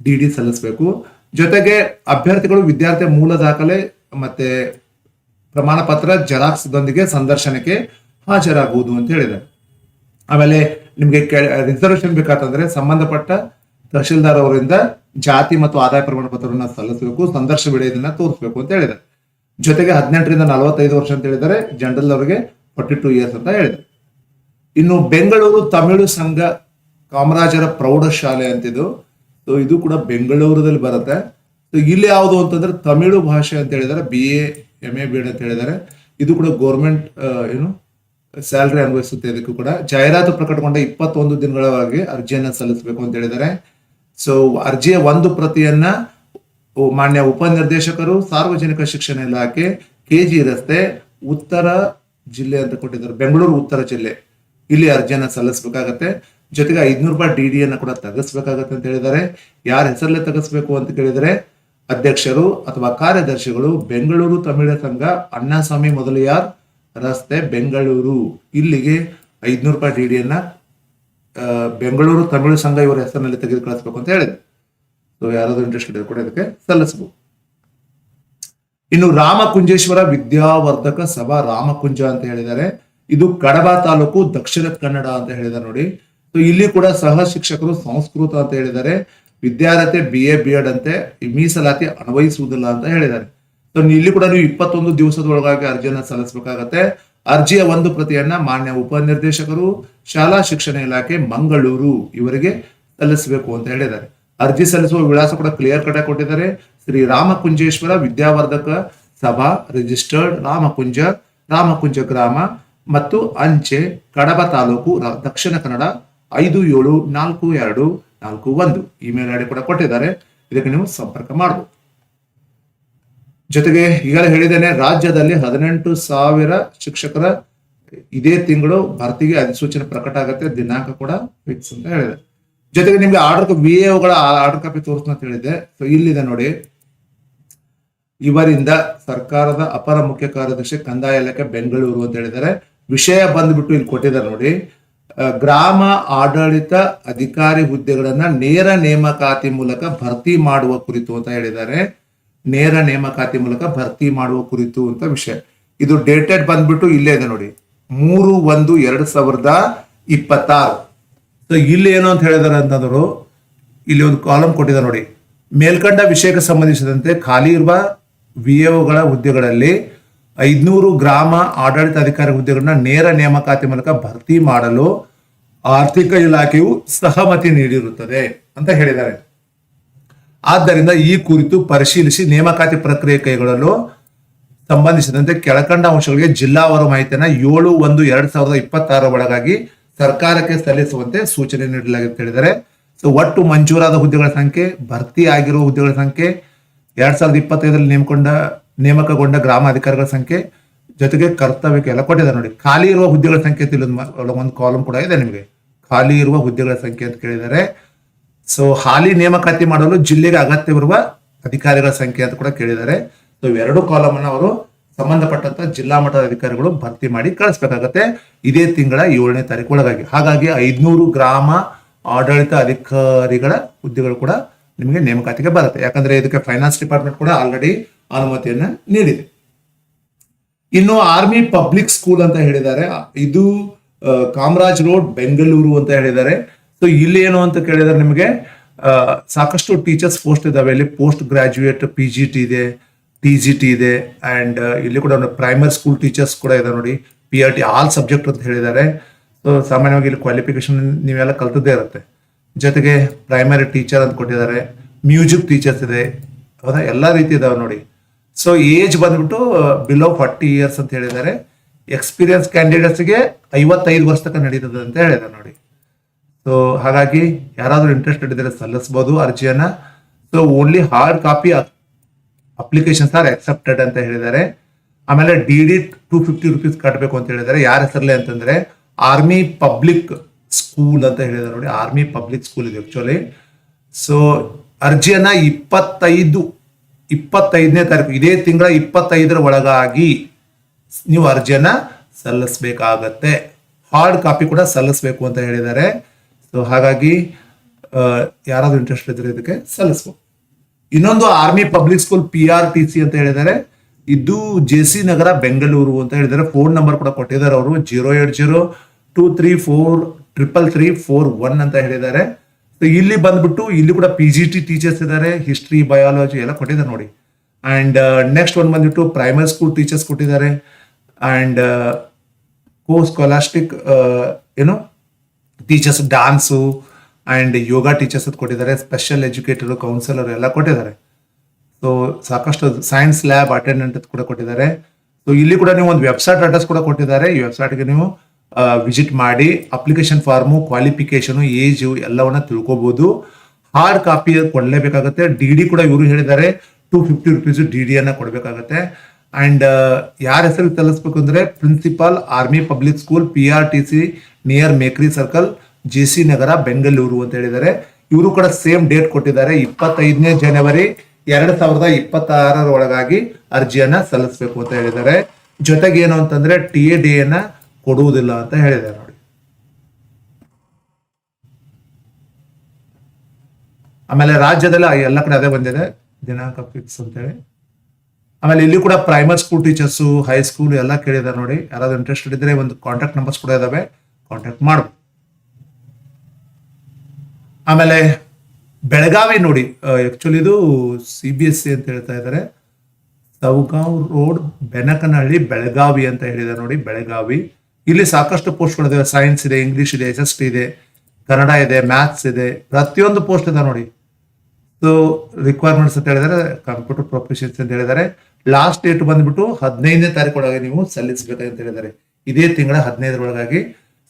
ಡಿಡಿ ಸಲ್ಲಿಸಬೇಕು. ಜೊತೆಗೆ ಅಭ್ಯರ್ಥಿಗಳು ವಿದ್ಯಾರ್ಥಿ ಮೂಲ ದಾಖಲೆ ಮತ್ತೆ ಪ್ರಮಾಣ ಪತ್ರ ಜೆರಾಕ್ಸ್ ದೊಂದಿಗೆ ಸಂದರ್ಶನಕ್ಕೆ ಹಾಜರಾಗುವುದು ಅಂತ ಹೇಳಿದೆ ಆಮೇಲೆ ನಿಮಗೆ ರಿಸರ್ವೇಶನ್ ಬೇಕಾತಂದ್ರೆ ಸಂಬಂಧಪಟ್ಟ ತಹಶೀಲ್ದಾರ್ ಅವರಿಂದ ಜಾತಿ ಮತ್ತು ಆದಾಯ ಪ್ರಮಾಣ ಪತ್ರವನ್ನು ಸಲ್ಲಿಸಬೇಕು, ಸಂದರ್ಶ ವಿಡಿಯೋದನ್ನ ತೋರಿಸಬೇಕು ಅಂತ ಹೇಳಿದೆ ಜೊತೆಗೆ ಹದಿನೆಂಟರಿಂದ ನಲವತ್ತೈದು ವರ್ಷ ಅಂತ ಹೇಳಿದರೆ ಜನರಲ್ ಅವರಿಗೆ ಫಾರ್ಟಿ ಟೂ ಇಯರ್ಸ್ ಅಂತ ಹೇಳಿದೆ ಇನ್ನು ಬೆಂಗಳೂರು ತಮಿಳು ಸಂಘ ಕಾಮರಾಜರ ಪ್ರೌಢಶಾಲೆ ಅಂತಿದು. ಸೊ ಇದು ಕೂಡ ಬೆಂಗಳೂರದಲ್ಲಿ ಬರುತ್ತೆ. ಸೊ ಇಲ್ಲಿ ಯಾವುದು ಅಂತಂದ್ರೆ ತಮಿಳು ಭಾಷೆ ಅಂತ ಹೇಳಿದಾರೆ B A M A B Ed ಅಂತ ಹೇಳಿದಾರೆ ಇದು ಕೂಡ ಗೋರ್ಮೆಂಟ್ ಏನು ಸ್ಯಾಲ್ರಿ ಅನುಭವಿಸುತ್ತೆ ಇದಕ್ಕೂ ಕೂಡ. ಜಾಹೀರಾತು ಪ್ರಕಟಗೊಂಡ ಇಪ್ಪತ್ತೊಂದು ದಿನಗಳವರೆಗೆ ಅರ್ಜಿಯನ್ನು ಸಲ್ಲಿಸಬೇಕು ಅಂತ ಹೇಳಿದ್ದಾರೆ. ಸೊ ಅರ್ಜಿಯ ಒಂದು ಪ್ರತಿಯನ್ನ ಮಾನ್ಯ ಉಪನಿರ್ದೇಶಕರು, ಸಾರ್ವಜನಿಕ ಶಿಕ್ಷಣ ಇಲಾಖೆ ಕೆಜಿ ರಸ್ತೆ, ಉತ್ತರ ಜಿಲ್ಲೆ ಅಂತ ಕೊಟ್ಟಿದ್ದಾರೆ. ಬೆಂಗಳೂರು ಉತ್ತರ ಜಿಲ್ಲೆ. ಇಲ್ಲಿ ಅರ್ಜಿಯನ್ನು ಸಲ್ಲಿಸಬೇಕಾಗತ್ತೆ. ಜೊತೆಗೆ ಐದ್ನೂರು ರೂಪಾಯಿ ಡಿ ಅನ್ನು ಕೂಡ ತಗಸ್ಬೇಕಾಗತ್ತೆ ಅಂತ ಹೇಳಿದ್ದಾರೆ. ಯಾರ ಹೆಸರಲ್ಲೇ ತಗಸ್ಬೇಕು ಅಂತ ಕೇಳಿದರೆ ಅಧ್ಯಕ್ಷರು ಅಥವಾ ಕಾರ್ಯದರ್ಶಿಗಳು ಬೆಂಗಳೂರು ತಮಿಳ ಸಂಘ ಅಣ್ಣಾಸ್ವಾಮಿ ಮೊದಲಿಯಾರ್ ರಸ್ತೆ ಬೆಂಗಳೂರು. ಇಲ್ಲಿಗೆ ಐದ್ನೂರು ರೂಪಾಯಿ ಡಿ ಡಿಯನ್ನ ಬೆಂಗಳೂರು ತಮಿಳು ಸಂಘ ಇವರ ಹೆಸರಿನಲ್ಲಿ ತೆಗೆದು ಕಳಿಸ್ಬೇಕು ಅಂತ ಹೇಳಿದೆ ಸೊ ಯಾರಾದ್ರೂ ಇಂಟ್ರೆಸ್ಟ್ ಇದ್ರೆ ಕೂಡ ಇದಕ್ಕೆ ಸಲ್ಲಿಸಬಹುದು ಇನ್ನು ರಾಮಕುಂಜೇಶ್ವರ ವಿದ್ಯಾವರ್ಧಕ ಸಭಾ ರಾಮಕುಂಜ ಅಂತ ಹೇಳಿದ್ದಾರೆ. ಇದು ಕಡಬ ತಾಲೂಕು ದಕ್ಷಿಣ ಕನ್ನಡ ಅಂತ ಹೇಳಿದ ನೋಡಿ. ಸೊ ಇಲ್ಲಿ ಕೂಡ ಸಹ ಶಿಕ್ಷಕರು ಸಂಸ್ಕೃತ ಅಂತ ಹೇಳಿದ್ದಾರೆ. ವಿದ್ಯಾರ್ಥಿ ಬಿ ಎ ಬಿ ಎಡ್ ಅಂತೆ ಮೀಸಲಾತಿ ಅನ್ವಯಿಸುವುದಿಲ್ಲ ಅಂತ ಹೇಳಿದ್ದಾರೆ. ಸೊ ಇಲ್ಲಿ ಕೂಡ ನೀವು ಇಪ್ಪತ್ತೊಂದು ದಿವಸದ ಒಳಗಾಗಿ ಅರ್ಜಿಯನ್ನ ಸಲ್ಲಿಸಬೇಕಾಗತ್ತೆ. ಅರ್ಜಿಯ ಒಂದು ಪ್ರತಿಯನ್ನ ಮಾನ್ಯ ಉಪನಿರ್ದೇಶಕರು, ಶಾಲಾ ಶಿಕ್ಷಣ ಇಲಾಖೆ, ಮಂಗಳೂರು ಇವರಿಗೆ ಸಲ್ಲಿಸಬೇಕು ಅಂತ ಹೇಳಿದ್ದಾರೆ. ಅರ್ಜಿ ಸಲ್ಲಿಸುವ ವಿಳಾಸ ಕೂಡ ಕ್ಲಿಯರ್ ಕಟ್ ಕೊಟ್ಟಿದ್ದಾರೆ. ಶ್ರೀ ರಾಮಕುಂಜೇಶ್ವರ ವಿದ್ಯಾವರ್ಧಕ ಸಭಾ ರಿಜಿಸ್ಟರ್ಡ್ ರಾಮಕುಂಜ ರಾಮಕುಂಜ ಗ್ರಾಮ ಮತ್ತು ಅಂಚೆ, ಕಡಬ ತಾಲೂಕು ದಕ್ಷಿಣ ಕನ್ನಡ ಐದು ಏಳು ನಾಲ್ಕು ಎರಡು ನಾಲ್ಕು ಒಂದು. ಇಮೇಲ್ ಐಡಿ ಕೂಡ ಕೊಟ್ಟಿದ್ದಾರೆ. ಇದಕ್ಕೆ ನೀವು ಸಂಪರ್ಕ ಮಾಡಬಹುದು ಜೊತೆಗೆ ಈಗಲೇ ಹೇಳಿದ್ದೇನೆ, ರಾಜ್ಯದಲ್ಲಿ ಹದಿನೆಂಟು ಸಾವಿರ ಶಿಕ್ಷಕರ ಇದೇ ತಿಂಗಳು ಭರ್ತಿಗೆ ಅಧಿಸೂಚನೆ ಪ್ರಕಟ ಆಗುತ್ತೆ, ದಿನಾಂಕ ಕೂಡ ಫಿಕ್ಸ್ ಅಂತ ಹೇಳಿದೆ. ಜೊತೆಗೆ ನಿಮ್ಗೆ ಆರ್ಡರ್ ವಿ ಎಗಳ ಆರ್ಡರ್ ಕಾಪಿ ತೋರಿಸ್ತು ಅಂತ ಹೇಳಿದೆ ಸೊ ಇಲ್ಲಿದೆ ನೋಡಿ. ಇವರಿಂದ ಸರ್ಕಾರದ ಅಪರ ಮುಖ್ಯ ಕಾರ್ಯದರ್ಶಿ ಕಂದಾಯ ಇಲಾಖೆ ಬೆಂಗಳೂರು ಅಂತ ಹೇಳಿದ್ದಾರೆ. ವಿಷಯ ಬಂದ್ಬಿಟ್ಟು ಇಲ್ಲಿ ಕೊಟ್ಟಿದ್ದಾರೆ ನೋಡಿ. ಗ್ರಾಮ ಆಡಳಿತ ಅಧಿಕಾರಿ ಹುದ್ದೆಗಳನ್ನ ನೇರ ನೇಮಕಾತಿ ಮೂಲಕ ಭರ್ತಿ ಮಾಡುವ ಕುರಿತು ಅಂತ ಹೇಳಿದ್ದಾರೆ. ನೇರ ನೇಮಕಾತಿ ಮೂಲಕ ಭರ್ತಿ ಮಾಡುವ ಕುರಿತು ಅಂತ ವಿಷಯ. ಇದು ಡೇಟೆಡ್ ಬಂದ್ಬಿಟ್ಟು ಇಲ್ಲೇ ಇದೆ ನೋಡಿ. ಮೂರು ಒಂದು ಎರಡು ಸಾವಿರದ ಇಪ್ಪತ್ತಾರು. ಸೊ ಇಲ್ಲಿ ಏನು ಅಂತ ಹೇಳಿದಾರೆ ಅಂತಂದ್ರು, ಇಲ್ಲಿ ಒಂದು ಕಾಲಮ್ ಕೊಟ್ಟಿದ್ದಾರೆ ನೋಡಿ. ಮೇಲ್ಕಂಡ ವಿಷಯಕ್ಕೆ ಸಂಬಂಧಿಸಿದಂತೆ ಖಾಲಿ ಇರುವ ವಿಎಒಗಳ ಹುದ್ದೆಗಳಲ್ಲಿ ಐದ್ನೂರು ಗ್ರಾಮ ಆಡಳಿತಾಧಿಕಾರಿ ಹುದ್ದೆಗಳನ್ನ ನೇರ ನೇಮಕಾತಿ ಮೂಲಕ ಭರ್ತಿ ಮಾಡಲು ಆರ್ಥಿಕ ಇಲಾಖೆಯು ಸಹಮತಿ ನೀಡಿರುತ್ತದೆ ಅಂತ ಹೇಳಿದ್ದಾರೆ. ಆದ್ದರಿಂದ ಈ ಕುರಿತು ಪರಿಶೀಲಿಸಿ ನೇಮಕಾತಿ ಪ್ರಕ್ರಿಯೆ ಕೈಗೊಳ್ಳಲು ಸಂಬಂಧಿಸಿದಂತೆ ಕೆಳಕಂಡ ಅಂಶಗಳಿಗೆ ಜಿಲ್ಲಾವಾರು ಮಾಹಿತಿಯನ್ನು ಏಳು ಒಂದು ಎರಡು ಸಾವಿರದ ಇಪ್ಪತ್ತಾರ ಒಳಗಾಗಿ ಸರ್ಕಾರಕ್ಕೆ ಸಲ್ಲಿಸುವಂತೆ ಸೂಚನೆ ನೀಡಲಾಗಿದೆ ಅಂತ ಹೇಳಿದ್ದಾರೆ. ಸೊ ಒಟ್ಟು ಮಂಜೂರಾದ ಹುದ್ದೆಗಳ ಸಂಖ್ಯೆ ಭರ್ತಿ ಆಗಿರುವ ಹುದ್ದೆಗಳ ಸಂಖ್ಯೆ ಎರಡ್ ಸಾವಿರದ ಇಪ್ಪತ್ತೈದರಲ್ಲಿ ನೇಮಕೊಂಡ ನೇಮಕಗೊಂಡ ಗ್ರಾಮ ಅಧಿಕಾರಿಗಳ ಸಂಖ್ಯೆ ಜೊತೆಗೆ ಕರ್ತವ್ಯಕ್ಕೆ ಎಲ್ಲ ಕೊಟ್ಟಿದ್ದಾರೆ ನೋಡಿ. ಖಾಲಿ ಇರುವ ಹುದ್ದೆಗಳ ಸಂಖ್ಯೆ ತಿಳಿದ ಒಂದು ಕಾಲಮ್ ಕೂಡ ಇದೆ ನಿಮಗೆ. ಖಾಲಿ ಇರುವ ಹುದ್ದೆಗಳ ಸಂಖ್ಯೆ ಅಂತ ಕೇಳಿದ್ದಾರೆ. ಸೊ ಹಾಲಿ ನೇಮಕಾತಿ ಮಾಡಲು ಜಿಲ್ಲೆಗೆ ಅಗತ್ಯವಿರುವ ಅಧಿಕಾರಿಗಳ ಸಂಖ್ಯೆ ಅಂತ ಕೂಡ ಕೇಳಿದ್ದಾರೆ. ಸೊ ಇವೆರಡು ಕಾಲಮ್ ಅನ್ನು ಅವರು ಸಂಬಂಧಪಟ್ಟಂತ ಜಿಲ್ಲಾ ಮಟ್ಟದ ಅಧಿಕಾರಿಗಳು ಭರ್ತಿ ಮಾಡಿ ಕಳಿಸ್ಬೇಕಾಗತ್ತೆ. ಇದೇ ತಿಂಗಳ ಏಳನೇ ತಾರೀಕು ಒಳಗಾಗಿ. ಹಾಗಾಗಿ ಐದ್ನೂರು ಗ್ರಾಮ ಆಡಳಿತ ಅಧಿಕಾರಿಗಳ ಹುದ್ದೆಗಳು ಕೂಡ ನಿಮಗೆ ನೇಮಕಾತಿಗೆ ಬರುತ್ತೆ. ಯಾಕಂದ್ರೆ ಇದಕ್ಕೆ ಫೈನಾನ್ಸ್ ಡಿಪಾರ್ಟ್ಮೆಂಟ್ ಕೂಡ ಆಲ್ರೆಡಿ ಅನುಮತಿಯನ್ನ ನೀಡಿದೆ. ಇನ್ನು ಆರ್ಮಿ ಪಬ್ಲಿಕ್ ಸ್ಕೂಲ್ ಅಂತ ಹೇಳಿದ್ದಾರೆ. ಇದು ಕಾಮರಾಜ್ ರೋಡ್ ಬೆಂಗಳೂರು ಅಂತ ಹೇಳಿದ್ದಾರೆ. ಸೊ ಇಲ್ಲಿ ಏನು ಅಂತ ಕೇಳಿದರೆ ನಿಮಗೆ ಸಾಕಷ್ಟು ಟೀಚರ್ಸ್ ಪೋಸ್ಟ್ ಇದಾವೆ ಇಲ್ಲಿ post graduate P G T ಇದೆ ಟಿ ಜಿ ಟಿ ಇದೆ ಅಂಡ್ ಇಲ್ಲಿ ಕೂಡ ಪ್ರೈಮರಿ ಸ್ಕೂಲ್ ಟೀಚರ್ಸ್ ಕೂಡ ಇದೆ ನೋಡಿ. P R T all subject ಅಂತ ಹೇಳಿದ್ದಾರೆ. ಸೊ ಸಾಮಾನ್ಯವಾಗಿ ಇಲ್ಲಿ ಕ್ವಾಲಿಫಿಕೇಶನ್ ನೀವೆಲ್ಲ ಕಲ್ತದ್ದೇ ಇರುತ್ತೆ. ಜೊತೆಗೆ ಪ್ರೈಮರಿ ಟೀಚರ್ ಅಂತ ಕೊಟ್ಟಿದ್ದಾರೆ. ಮ್ಯೂಸಿಕ್ ಟೀಚರ್ಸ್ ಇದೆ. ಹೌದಾ? ಎಲ್ಲ ರೀತಿ ಇದಾವೆ ನೋಡಿ. ಸೊ ಏಜ್ ಬಂದ್ಬಿಟ್ಟು ಬಿಲೋ ಫಾರ್ಟಿ ಇಯರ್ಸ್ ಅಂತ ಹೇಳಿದ್ದಾರೆ. ಎಕ್ಸ್ಪೀರಿಯನ್ಸ್ ಕ್ಯಾಂಡಿಡೇಟ್ಸ್ಗೆ ಐವತ್ತೈದು ವರ್ಷ ತನಕ ನಡೀತದೆ ಅಂತ ಹೇಳಿದ್ದಾರೆ ನೋಡಿ. ಸೊ ಹಾಗಾಗಿ ಯಾರಾದರೂ ಇಂಟ್ರೆಸ್ಟೆಡ್ ಇದ್ದರೆ ಸಲ್ಲಿಸ್ಬೋದು ಅರ್ಜಿಯನ್ನ. So only hard copy applications are accepted ಅಂತ ಹೇಳಿದ್ದಾರೆ. ಆಮೇಲೆ D D two fifty rupees ಕಟ್ಟಬೇಕು ಅಂತ ಹೇಳಿದ್ದಾರೆ. ಯಾರ ಹೆಸರಲ್ಲೇ ಅಂತಂದ್ರೆ ಆರ್ಮಿ ಪಬ್ಲಿಕ್ ಸ್ಕೂಲ್ ಅಂತ ಹೇಳಿದ್ದಾರೆ ನೋಡಿ. ಆರ್ಮಿ ಪಬ್ಲಿಕ್ ಸ್ಕೂಲ್ ಇದೆ ಆಕ್ಚುಲಿ ಸೊ ಅರ್ಜಿಯನ್ನ ಇಪ್ಪತ್ತೈದು ಇಪ್ಪತ್ತೈದನೇ ತಾರೀಕು, ಇದೇ ತಿಂಗಳ ಇಪ್ಪತ್ತೈದರ ಒಳಗಾಗಿ ನೀವು ಅರ್ಜಿಯನ್ನ ಸಲ್ಲಿಸಬೇಕಾಗತ್ತೆ. ಹಾರ್ಡ್ ಕಾಪಿ ಕೂಡ ಸಲ್ಲಿಸಬೇಕು ಅಂತ ಹೇಳಿದ್ದಾರೆ. ಸೊ ಹಾಗಾಗಿ ಯಾರಾದರೂ ಇಂಟ್ರೆಸ್ಟ್ ಇದ್ರೆ ಇದಕ್ಕೆ ಸಲ್ಲಿಸ್ಬೋದು. ಇನ್ನೊಂದು army public school P R T C ಅಂತ ಹೇಳಿದ್ದಾರೆ. ಇದು ಜೆ ಸಿ ನಗರ, ಬೆಂಗಳೂರು ಅಂತ ಹೇಳಿದ್ದಾರೆ. ಫೋನ್ ನಂಬರ್ ಕೂಡ ಕೊಟ್ಟಿದ್ದಾರೆ ಅವರು. Zero eight zero two three four triple three four one ಅಂತ ಹೇಳಿದ್ದಾರೆ. ಇಲ್ಲಿ ಬಂದ್ಬಿಟ್ಟು ಇಲ್ಲಿ ಕೂಡ ಪಿ ಜಿ ಟಿ ಟೀಚರ್ಸ್ ಇದ್ದಾರೆ ಹಿಸ್ಟ್ರಿ ಬಯಾಲಜಿ ಎಲ್ಲ ಕೊಟ್ಟಿದ್ದಾರೆ ನೋಡಿ. ಅಂಡ್ ನೆಕ್ಸ್ಟ್ ಒನ್ ಬಂದ್ಬಿಟ್ಟು ಪ್ರೈಮರಿ ಸ್ಕೂಲ್ ಟೀಚರ್ಸ್ ಕೊಟ್ಟಿದ್ದಾರೆ. ಅಂಡ್ ಕೋ ಸ್ಕಾಲಾಸ್ಟಿಕ್ ಏನು teachers dance and yoga teachers ಕೊಟ್ಟಿದ್ದಾರೆ. ಸ್ಪೆಷಲ್ ಎಜುಕೇಟರ್ ಕೌನ್ಸಿಲರ್ ಎಲ್ಲ ಕೊಟ್ಟಿದ್ದಾರೆ. ಸೊ ಸಾಕಷ್ಟು ಸೈನ್ಸ್ ಲ್ಯಾಬ್ ಅಟೆಂಡೆಂಟ್ ಕೂಡ ಕೊಟ್ಟಿದ್ದಾರೆ. ಸೊ ಇಲ್ಲಿ ಕೂಡ ನೀವು ಒಂದು ವೆಬ್ಸೈಟ್ ಅಡ್ರೆಸ್ ಕೂಡ ಕೊಟ್ಟಿದ್ದಾರೆ. ಈ ವೆಬ್ಸೈಟ್ಗೆ ನೀವು ವಿಸಿಟ್ ಮಾಡಿ ಅಪ್ಲಿಕೇಶನ್ ಫಾರ್ಮು ಕ್ವಾಲಿಫಿಕೇಶನು ಏಜು ಎಲ್ಲವನ್ನ ತಿಳ್ಕೊಬೋದು. ಹಾರ್ಡ್ ಕಾಪಿ ಕೊಡಲೇಬೇಕಾಗುತ್ತೆ. ಡಿ ಡಿ ಕೂಡ ಇವರು ಹೇಳಿದ್ದಾರೆ. ಟೂ ಫಿಫ್ಟಿ ರುಪೀಸ್ ಡಿ ಅನ್ನ ಕೊಡಬೇಕಾಗುತ್ತೆ. ಅಂಡ್ ಯಾರ ಹೆಸರು ತಲುಪಿಸ್ಬೇಕು ಅಂದ್ರೆ principal army public school P R T C near Mekhri circle J C Nagar Bengaluru ಅಂತ ಹೇಳಿದ್ದಾರೆ. ಇವರು ಕೂಡ ಸೇಮ್ ಡೇಟ್ ಕೊಟ್ಟಿದ್ದಾರೆ. ಇಪ್ಪತ್ತೈದನೇ ಜನವರಿ ಎರಡ್ ಸಾವಿರದ ಇಪ್ಪತ್ತಾರರ ಒಳಗಾಗಿ ಅರ್ಜಿಯನ್ನ ಸಲ್ಲಿಸಬೇಕು ಅಂತ ಹೇಳಿದ್ದಾರೆ. ಜೊತೆಗೆ ಏನು ಅಂತಂದ್ರೆ ಟಿ ಎ ಡಿ ಅನ್ನ ಕೊಡುವುದಿಲ್ಲ ಅಂತ ಹೇಳಿದೆ ನೋಡಿ. ಆಮೇಲೆ ರಾಜ್ಯದಲ್ಲಿ ಎಲ್ಲ ಕಡೆ ಅದೇ ಬಂದಿದೆ. ದಿನಾಂಕ ಫಿಕ್ಸ್ ಅಂತೇಳಿ. ಆಮೇಲೆ ಇಲ್ಲಿ ಕೂಡ ಪ್ರೈಮರಿ ಸ್ಕೂಲ್ ಟೀಚರ್ಸು ಹೈಸ್ಕೂಲ್ ಎಲ್ಲ ಕೇಳಿದಾರೆ ನೋಡಿ. ಯಾರಾದ್ರೂ ಇಂಟ್ರೆಸ್ಟೆಡ್ ಇದ್ರೆ ಒಂದು ಕಾಂಟ್ಯಾಕ್ಟ್ ನಂಬರ್ಸ್ ಕೂಡ ಇದಾವೆ. ಕಾಂಟ್ಯಾಕ್ಟ್ ಮಾಡ್ಬೋದು. ಆಮೇಲೆ ಬೆಳಗಾವಿ ನೋಡಿ. ಆಕ್ಚುಲಿ ಇದು ಸಿ ಬಿ ಎಸ್ ಸಿ ಅಂತ ಹೇಳ್ತಾ ಇದ್ದಾರೆ. ಸೌಗಾಂವ್ ರೋಡ್, ಬೆನಕನಹಳ್ಳಿ, ಬೆಳಗಾವಿ ಅಂತ ಹೇಳಿದಾರೆ ನೋಡಿ. ಬೆಳಗಾವಿ. ಇಲ್ಲಿ ಸಾಕಷ್ಟು ಪೋಸ್ಟ್ಗಳಿದೆ ಸೈನ್ಸ್ ಇದೆ. ಇಂಗ್ಲಿಷ್ ಇದೆ ಎಸ್ ಎಸ್ ಟಿ ಇದೆ ಕನ್ನಡ ಇದೆ ಮ್ಯಾಥ್ಸ್ ಇದೆ. ಪ್ರತಿಯೊಂದು ಪೋಸ್ಟ್ ಇದೆ ನೋಡಿ. ಸೊ ರಿಕ್ವೈರ್ಮೆಂಟ್ಸ್ ಅಂತ ಹೇಳಿದರೆ ಕಂಪ್ಯೂಟರ್ ಪ್ರೊಫೆಷನ್ಸ್ ಅಂತ ಹೇಳಿದ್ದಾರೆ ಲಾಸ್ಟ್ ಡೇಟ್ ಬಂದ್ಬಿಟ್ಟು ಹದಿನೈದನೇ ತಾರೀಕು ಒಳಗೆ ನೀವು ಅಂತ ಹೇಳಿದ್ದಾರೆ ಇದೇ ತಿಂಗಳ ಹದಿನೈದರ ಒಳಗಾಗಿ.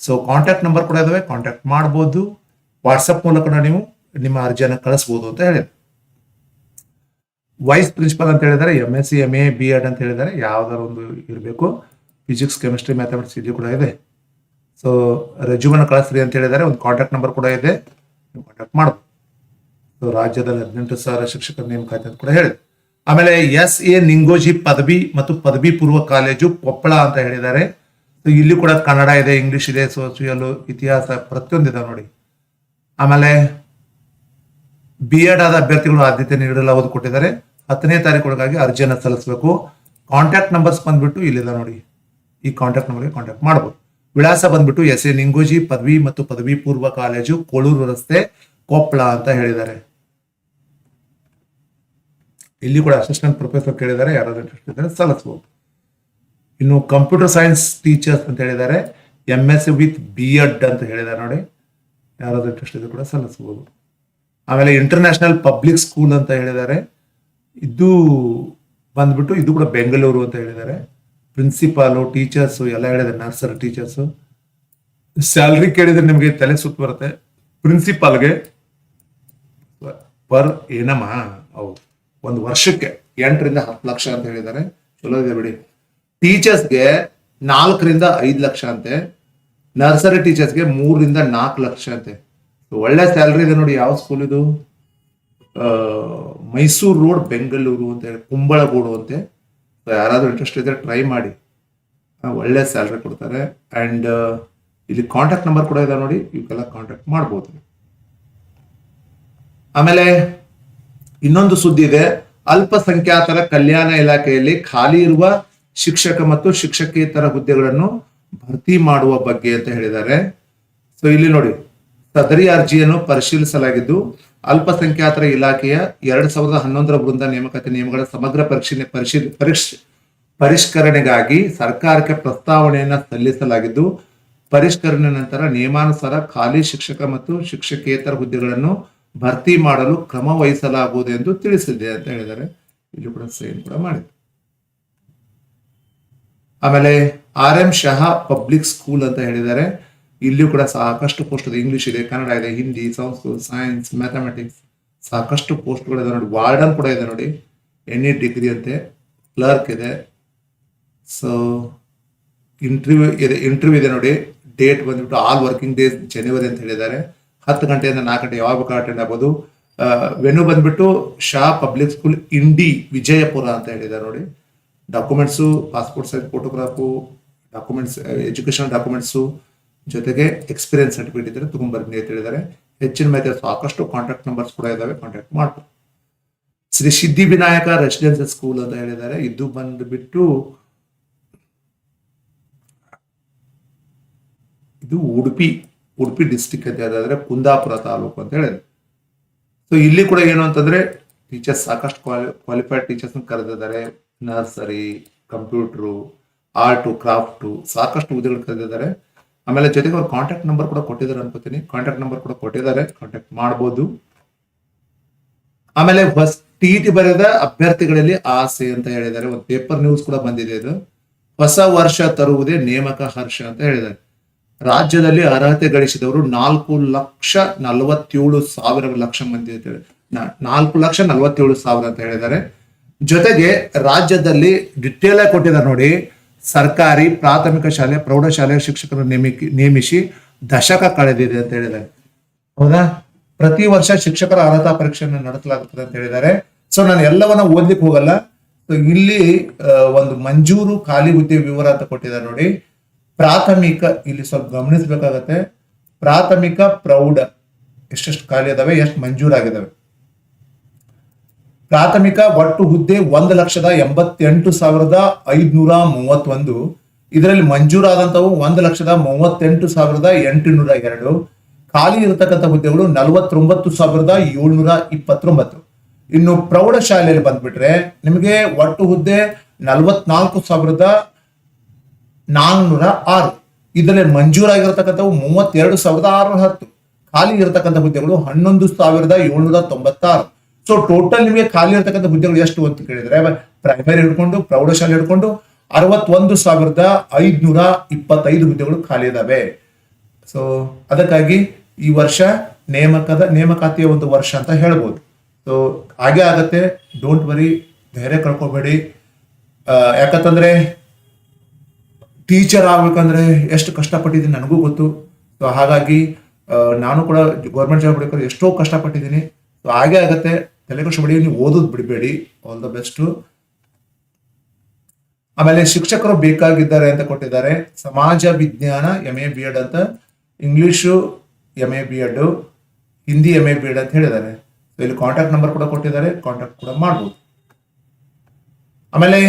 ಸೊ ಕಾಂಟ್ಯಾಕ್ಟ್ ನಂಬರ್ ಕೂಡ ಇದಾವೆ. ಕಾಂಟ್ಯಾಕ್ಟ್ ಮಾಡ್ಬೋದು. ವಾಟ್ಸಪ್ ಮೂಲಕ ನೀವು ನಿಮ್ಮ ಅರ್ಜಿಯನ್ನು ಕಳಿಸ್ಬೋದು ಅಂತ ಹೇಳಿದ್ರು ವೈಸ್ ಪ್ರಿನ್ಸಿಪಲ್ ಅಂತ ಹೇಳಿದರೆ M S C M A B Ed ಅಂತ ಹೇಳಿದರೆ ಯಾವ್ದಾರು ಒಂದು ಇರಬೇಕು. ಫಿಸಿಕ್ಸ್ ಕೆಮಿಸ್ಟ್ರಿ ಮ್ಯಾಥಮೆಟಿಕ್ಸ್ ಇದು ಕೂಡ ಇದೆ. ಸೊ ರೆಜ್ಯೂಮನ್ನು ಕಳಿಸ್ರಿ ಅಂತ ಹೇಳಿದ್ದಾರೆ ಒಂದು ಕಾಂಟ್ಯಾಕ್ಟ್ ನಂಬರ್ ಕೂಡ ಇದೆ. ಕಾಂಟ್ಯಾಕ್ಟ್ ಮಾಡ್ಬೋದು. ಸೊ ರಾಜ್ಯದಲ್ಲಿ ಹದಿನೆಂಟು ಸಾವಿರ ಶಿಕ್ಷಕರ ನೇಮಕಾತಿ ಅಂತ ಕೂಡ ಹೇಳಿದೆ. ಆಮೇಲೆ ಎಸ್ ಎ ನಿಂಗೋಜಿ ಪದವಿ ಮತ್ತು ಪದವಿ ಪೂರ್ವ ಕಾಲೇಜು ಕೊಪ್ಪಳ ಅಂತ ಹೇಳಿದ್ದಾರೆ. ಸೊ ಇಲ್ಲಿ ಕೂಡ ಕನ್ನಡ ಇದೆ ಇಂಗ್ಲಿಷ್ ಇದೆ ಸೋಷಿಯಲ್ ಇತಿಹಾಸ ಪ್ರತಿಯೊಂದಿದೆ ನೋಡಿ. ಆಮೇಲೆ ಬಿ ಎಡ್ ಆದ ಅಭ್ಯರ್ಥಿಗಳು ಆದ್ಯತೆ ನೀಡಲಾಗುವುದು ಕೊಟ್ಟಿದ್ದಾರೆ. ಹತ್ತನೇ ತಾರೀಕು ಒಳಗಾಗಿ ಅರ್ಜಿಯನ್ನು ಸಲ್ಲಿಸಬೇಕು. ಕಾಂಟ್ಯಾಕ್ಟ್ ನಂಬರ್ಸ್ ಬಂದ್ಬಿಟ್ಟು ಇಲ್ಲಿದೆ ನೋಡಿ. ಈ ಕಾಂಟ್ಯಾಕ್ಟ್ ನಂಬರ್ಗೆ ಕಾಂಟ್ಯಾಕ್ಟ್ ಮಾಡಬಹುದು ವಿಳಾಸ ಬಂದ್ಬಿಟ್ಟು ಎಸ್ ಎ ನಿಂಗೋಜಿ ಪದವಿ ಮತ್ತು ಪದವಿ ಪೂರ್ವ ಕಾಲೇಜು ಕೋಳೂರು ರಸ್ತೆ, ಕೊಪ್ಪಳ ಅಂತ ಹೇಳಿದ್ದಾರೆ. ಇಲ್ಲಿ ಕೂಡ ಅಸಿಸ್ಟೆಂಟ್ ಪ್ರೊಫೆಸರ್ ಕೇಳಿದ್ದಾರೆ, ಯಾರಾದ್ರೂ ಇಂಟ್ರೆಸ್ಟ್ ಇದ್ದಾರೆ ಸಲ್ಲಿಸಬಹುದು ಇನ್ನು ಕಂಪ್ಯೂಟರ್ ಸೈನ್ಸ್ ಟೀಚರ್ಸ್ ಅಂತ ಹೇಳಿದ್ದಾರೆ M S with B Ed ಅಂತ ಹೇಳಿದ್ದಾರೆ ನೋಡಿ. ಯಾರಾದ್ರೂ ಇಂಟ್ರೆಸ್ಟ್ ಇದ್ರೆ ಕೂಡ ಸಲ್ಲಿಸಬಹುದು ಆಮೇಲೆ ಇಂಟರ್ನ್ಯಾಷನಲ್ ಪಬ್ಲಿಕ್ ಸ್ಕೂಲ್ ಅಂತ ಹೇಳಿದ್ದಾರೆ. ಇದು ಬಂದ್ಬಿಟ್ಟು ಇದು ಕೂಡ ಬೆಂಗಳೂರು ಅಂತ ಹೇಳಿದ್ದಾರೆ. ಪ್ರಿನ್ಸಿಪಾಲು ಟೀಚರ್ಸು ಎಲ್ಲ ಹೇಳಿದೆ ನರ್ಸರಿ ಟೀಚರ್ಸು ಸ್ಯಾಲ್ರಿ ಕೇಳಿದ್ರೆ ನಿಮಗೆ ತಲೆ ಸುತ್ತು ಬರುತ್ತೆ. ಪ್ರಿನ್ಸಿಪಾಲ್ಗೆ ಪರ್ ಏನಮ್ಮ ಹೌದು, ಒಂದು ವರ್ಷಕ್ಕೆ ಎಂಟರಿಂದ ಹತ್ತು ಲಕ್ಷ ಅಂತ ಹೇಳಿದ್ದಾರೆ. ಚಲೋ ಇದೆ ಬಿಡಿ. ಟೀಚರ್ಸ್ಗೆ ನಾಲ್ಕರಿಂದ ಐದು ಲಕ್ಷ ಅಂತೆ. ನರ್ಸರಿ ಟೀಚರ್ಸ್ಗೆ ಮೂರರಿಂದ ನಾಲ್ಕು ಲಕ್ಷ ಅಂತೆ. ಒಳ್ಳೆ ಸ್ಯಾಲ್ರಿ ಇದೆ ನೋಡಿ ಯಾವ ಸ್ಕೂಲ್ ಇದು? ಮೈಸೂರು ರೋಡ್ ಬೆಂಗಳೂರು ಅಂತ ಹೇಳಿ, ಕುಂಬಳಗೂಡು ಅಂತೆ. ಯಾರಾದ್ರೂ ಇಂಟ್ರೆಸ್ಟ್ ಇದ್ದರೆ ಟ್ರೈ ಮಾಡಿ. ಒಳ್ಳೆ ಸ್ಯಾಲ್ರಿ ಕೊಡ್ತಾರೆ. ಅಂಡ್ ಇಲ್ಲಿ ಕಾಂಟ್ಯಾಕ್ಟ್ ನಂಬರ್ ಕೂಡ ಇದೆ ನೋಡಿ. ಇವಕ್ಕೆಲ್ಲ ಕಾಂಟ್ಯಾಕ್ಟ್ ಮಾಡ್ಬೋದು. ಆಮೇಲೆ ಇನ್ನೊಂದು ಸುದ್ದಿ ಇದೆ. ಅಲ್ಪಸಂಖ್ಯಾತರ ಕಲ್ಯಾಣ ಇಲಾಖೆಯಲ್ಲಿ ಖಾಲಿ ಇರುವ ಶಿಕ್ಷಕ ಮತ್ತು ಶಿಕ್ಷಕೇತರ ಹುದ್ದೆಗಳನ್ನು ಭರ್ತಿ ಮಾಡುವ ಬಗ್ಗೆ ಅಂತ ಹೇಳಿದ್ದಾರೆ. ಸೊ ಇಲ್ಲಿ ನೋಡಿ. ಸದರಿ ಅರ್ಜಿಯನ್ನು ಪರಿಶೀಲಿಸಲಾಗಿದ್ದು ಅಲ್ಪಸಂಖ್ಯಾತರ ಇಲಾಖೆಯ ಎರಡ್ ಸಾವಿರದ ಹನ್ನೊಂದರ ವೃಂದ ನೇಮಕಾತಿ ನಿಯಮಗಳ ಸಮಗ್ರ ಪರಿಶೀಲನೆ ಪರಿಶೀಲ ಪರಿಶ್, ಪರಿಷ್ಕರಣೆಗಾಗಿ ಸರ್ಕಾರಕ್ಕೆ ಪ್ರಸ್ತಾವನೆಯನ್ನು ಸಲ್ಲಿಸಲಾಗಿದ್ದು, ಪರಿಷ್ಕರಣೆ ನಂತರ ನಿಯಮಾನುಸಾರ ಖಾಲಿ ಶಿಕ್ಷಕ ಮತ್ತು ಶಿಕ್ಷಕೇತರ ಹುದ್ದೆಗಳನ್ನು ಭರ್ತಿ ಮಾಡಲು ಕ್ರಮ ವಹಿಸಲಾಗುವುದು ಎಂದು ತಿಳಿಸಿದೆ ಅಂತ ಹೇಳಿದ್ದಾರೆ. ಇಲ್ಲಿ ಕೂಡ ಸೈನ್ ಕೂಡ ಮಾಡಿದೆ ಆಮೇಲೆ R M Shah public school ಅಂತ ಹೇಳಿದ್ದಾರೆ. ಇಲ್ಲಿಯೂ ಕೂಡ ಸಾಕಷ್ಟು ಪೋಸ್ಟ್ ಇದೆ ಇಂಗ್ಲಿಷ್ ಇದೆ ಕನ್ನಡ ಇದೆ ಹಿಂದಿ ಸಂಸ್ಕೃತ ಸೈನ್ಸ್ ಮ್ಯಾಥಮೆಟಿಕ್ಸ್ ಸಾಕಷ್ಟು ಪೋಸ್ಟ್ಗಳಿದೆ ನೋಡಿ. ವಾರ್ಡನ್ ಕೂಡ ಇದೆ ನೋಡಿ. ಎನ್ ಎ ಡಿಗ್ರಿ ಅಂತೆ ಕ್ಲರ್ಕ್ ಇದೆ. ಸೊ ಇಂಟರ್ವ್ಯೂ ಇದೆ ಇಂಟರ್ವ್ಯೂ ಇದೆ ನೋಡಿ. ಡೇಟ್ ಬಂದ್ಬಿಟ್ಟು ಆಲ್ ವರ್ಕಿಂಗ್ ಡೇಸ್ ಜನವರಿ ಅಂತ ಹೇಳಿದ್ದಾರೆ. ಹತ್ತು ಗಂಟೆಯಿಂದ ನಾಲ್ಕು ಗಂಟೆ ಯಾವಾಗ ಬೇಕಾದ್ರೂ ಅಟೆಂಡ್ ಆಗ್ಬೋದು? ವೆನು ಬಂದ್ಬಿಟ್ಟು ಶಾ ಪಬ್ಲಿಕ್ ಸ್ಕೂಲ್ ಇಂಡಿ ವಿಜಯಪುರ ಅಂತ ಹೇಳಿದ್ದಾರೆ ನೋಡಿ. Documents passport size photograph documents education documents ಜೊತೆಗೆ ಎಕ್ಸ್ಪೀರಿಯನ್ಸ್ ಸರ್ಟಿಫಿಕೇಟ್ ಇದ್ದರೆ ತಗೊಂಡ್ಬರ್ತೀನಿ ಅಂತ ಹೇಳಿದ್ದಾರೆ ಹೆಚ್ಚಿನ ಮಾಹಿತಿ ಸಾಕಷ್ಟು ಕಾಂಟ್ಯಾಕ್ಟ್ ನಂಬರ್ಸ್ ಕೂಡ ಇದಾವೆ ಕಾಂಟ್ಯಾಕ್ಟ್ ಮಾಡ್ಬೋದು. ಶ್ರೀ ಸಿದ್ದಿ ವಿನಾಯಕ ರೆಸಿಡೆನ್ಸಿಯಲ್ ಸ್ಕೂಲ್ ಅಂತ ಹೇಳಿದ್ದಾರೆ. ಇದು ಬಂದ್ಬಿಟ್ಟು ಇದು ಉಡುಪಿ ಉಡುಪಿ ಡಿಸ್ಟಿಕ್ ಅಂತ ಹೇಳಿದ್ರೆ ಕುಂದಾಪುರ ತಾಲೂಕು ಅಂತ ಹೇಳಿದ್ರು ಸೊ ಇಲ್ಲಿ ಕೂಡ ಏನು ಅಂತಂದ್ರೆ ಟೀಚರ್ಸ್ ಸಾಕಷ್ಟು ಕ್ವಾಲಿಫೈಡ್ ಟೀಚರ್ಸ್ ಕರೆದಿದ್ದಾರೆ. ನರ್ಸರಿ ಕಂಪ್ಯೂಟ್ರು ಆರ್ಟು ಕ್ರಾಫ್ಟು ಸಾಕಷ್ಟು ಹುದ್ದೆಗಳು ಕರೆದಿದ್ದಾರೆ. ಆಮೇಲೆ ಜೊತೆಗೆ ಅವ್ರು ಕಾಂಟ್ಯಾಕ್ಟ್ ನಂಬರ್ ಕೂಡ ಕೊಟ್ಟಿದ್ದಾರೆ ಅನ್ಕೋತೀನಿ. ಕಾಂಟ್ಯಾಕ್ಟ್ ನಂಬರ್ ಕೂಡ ಕೊಟ್ಟಿದ್ದಾರೆ. ಕಾಂಟ್ಯಾಕ್ಟ್ ಮಾಡ್ಬೋದು. ಆಮೇಲೆ ಹೊಸ ಟಿ ಟಿ ಬರೆದ ಅಭ್ಯರ್ಥಿಗಳಲ್ಲಿ ಆಸೆ ಅಂತ ಹೇಳಿದ್ದಾರೆ. ಒಂದು ಪೇಪರ್ ನ್ಯೂಸ್ ಕೂಡ ಬಂದಿದೆ ಇದು. ಹೊಸ ವರ್ಷ ತರುವುದೇ ನೇಮಕ ಹರ್ಷ ಅಂತ ಹೇಳಿದ್ದಾರೆ. ರಾಜ್ಯದಲ್ಲಿ ಅರ್ಹತೆ ಗಳಿಸಿದವರು ನಾಲ್ಕು ಲಕ್ಷ ನಲವತ್ತೇಳು ಸಾವಿರ ಲಕ್ಷ ಮಂದಿ ಅಂತ ಹೇಳಿ ನಾಲ್ಕು ಲಕ್ಷ ನಲವತ್ತೇಳು ಸಾವಿರ ಅಂತ ಹೇಳಿದ್ದಾರೆ. ಜೊತೆಗೆ ರಾಜ್ಯದಲ್ಲಿ ಡಿಟೇಲ್ ಕೊಟ್ಟಿದ್ದಾರೆ ನೋಡಿ. ಸರ್ಕಾರಿ ಪ್ರಾಥಮಿಕ ಶಾಲೆ, ಪ್ರೌಢಶಾಲೆ ಶಿಕ್ಷಕರು ನೇಮಿಕಿ, ನೇಮಿಸಿ ದಶಕ ಕಳೆದಿದೆ ಅಂತ ಹೇಳಿದ್ದಾರೆ. ಹೌದಾ? ಪ್ರತಿ ವರ್ಷ ಶಿಕ್ಷಕರ ಅರ್ಹತಾ ಪರೀಕ್ಷೆಯನ್ನು ನಡೆಸಲಾಗುತ್ತದೆ ಅಂತ ಹೇಳಿದ್ದಾರೆ. ಸೊ ನಾನು ಎಲ್ಲವನ್ನ ಓದ್ಲಿಕ್ಕೆ ಹೋಗಲ್ಲ. ಇಲ್ಲಿ ಒಂದು ಮಂಜೂರು ಖಾಲಿ ಹುದ್ದೆ ವಿವರ ಅಂತ ಕೊಟ್ಟಿದ್ದಾರೆ ನೋಡಿ. ಪ್ರಾಥಮಿಕ ಇಲ್ಲಿ ಸ್ವಲ್ಪ ಗಮನಿಸಬೇಕಾಗತ್ತೆ. ಪ್ರಾಥಮಿಕ ಪ್ರೌಢ ಎಷ್ಟೆಷ್ಟು ಖಾಲಿ ಅದಾವೆ, ಎಷ್ಟು ಮಂಜೂರಾಗಿದ್ದಾವೆ ಪ್ರಾಥಮಿಕ ಒಟ್ಟು ಹುದ್ದೆ ಒಂದು ಲಕ್ಷದ ಎಂಬತ್ತೆಂಟು ಸಾವಿರದ ಐದುನೂರ ಮೂವತ್ತೊಂದು. ಇದರಲ್ಲಿ ಮಂಜೂರಾದಂಥವು ಒಂದು ಲಕ್ಷದ ಮೂವತ್ತೆಂಟು ಸಾವಿರದ ಎಂಟುನೂರ ಎರಡು. ಖಾಲಿ ಇರತಕ್ಕಂಥ ಹುದ್ದೆಗಳು ನಲವತ್ತೊಂಬತ್ತು ಸಾವಿರದ ಏಳ್ನೂರ ಇಪ್ಪತ್ತೊಂಬತ್ತು. ಇನ್ನು ಪ್ರೌಢಶಾಲೆಯಲ್ಲಿ ಬಂದ್ಬಿಟ್ರೆ ನಿಮಗೆ ಒಟ್ಟು ಹುದ್ದೆ ನಲವತ್ನಾಲ್ಕು ಸಾವಿರದ ನಾನ್ನೂರ ಆರು. ಇದರಲ್ಲಿ ಮಂಜೂರಾಗಿರತಕ್ಕಂಥವು ಮೂವತ್ತೆರಡು ಸಾವಿರದ ಆರುನೂರ ಹತ್ತು. ಖಾಲಿ ಇರತಕ್ಕಂಥ ಹುದ್ದೆಗಳು ಹನ್ನೊಂದು ಸಾವಿರದ ಏಳ್ನೂರ ತೊಂಬತ್ತಾರು. ಸೊ ಟೋಟಲ್ ನಿಮಗೆ ಖಾಲಿ ಇರತಕ್ಕಂಥ ಹುದ್ದೆಗಳು ಎಷ್ಟು ಅಂತ ಕೇಳಿದ್ರೆ ಪ್ರೈಮರಿ ಹಿಡ್ಕೊಂಡು, ಪ್ರೌಢಶಾಲೆ ಹಿಡ್ಕೊಂಡು ಅರವತ್ತೊಂದು ಸಾವಿರದ ಐದ್ನೂರ ಇಪ್ಪತ್ತೈದು ಹುದ್ದೆಗಳು ಖಾಲಿ ಇದಾವೆ. ಸೊ ಅದಕ್ಕಾಗಿ ಈ ವರ್ಷ ನೇಮಕದ, ನೇಮಕಾತಿಯ ಒಂದು ವರ್ಷ ಅಂತ ಹೇಳ್ಬೋದು. ಸೊ ಹಾಗೆ ಆಗತ್ತೆ. ಡೋಂಟ್ ವರಿ ಧೈರ್ಯ ಕಳ್ಕೊಬೇಡಿ. ಯಾಕಂತಂದ್ರೆ ಟೀಚರ್ ಆಗ್ಬೇಕಂದ್ರೆ ಎಷ್ಟು ಕಷ್ಟಪಟ್ಟಿದ್ದೀನಿ ನನಗೂ ಗೊತ್ತು. ಸೊ ಹಾಗಾಗಿ ನಾನು ಕೂಡ ಗೌರ್ಮೆಂಟ್ ಜಾಬ್ ಹುಡುಕರು ಎಷ್ಟೋ ಕಷ್ಟಪಟ್ಟಿದ್ದೀನಿ. ಸೊ ಹಾಗೆ ಆಗತ್ತೆ. ತಲೆಕೃಷಿ ನೀವು ಓದೋದು ಬಿಡಬೇಡಿ. ಆಲ್ ದ ಬೆಸ್ಟು ಆಮೇಲೆ ಶಿಕ್ಷಕರು ಬೇಕಾಗಿದ್ದಾರೆ ಅಂತ ಕೊಟ್ಟಿದ್ದಾರೆ. ಸಮಾಜ ವಿಜ್ಞಾನ ಎಂ ಎ ಬಿ ಎಡ್ ಅಂತ. English M A B Ed Hindi M A B Ed ಅಂತ ಹೇಳಿದ್ದಾರೆ. ಇಲ್ಲಿ ಕಾಂಟ್ಯಾಕ್ಟ್ ನಂಬರ್ ಕೂಡ ಕೊಟ್ಟಿದ್ದಾರೆ. ಕಾಂಟ್ಯಾಕ್ಟ್ ಕೂಡ ಮಾಡ್ಬೋದು. ಆಮೇಲೆ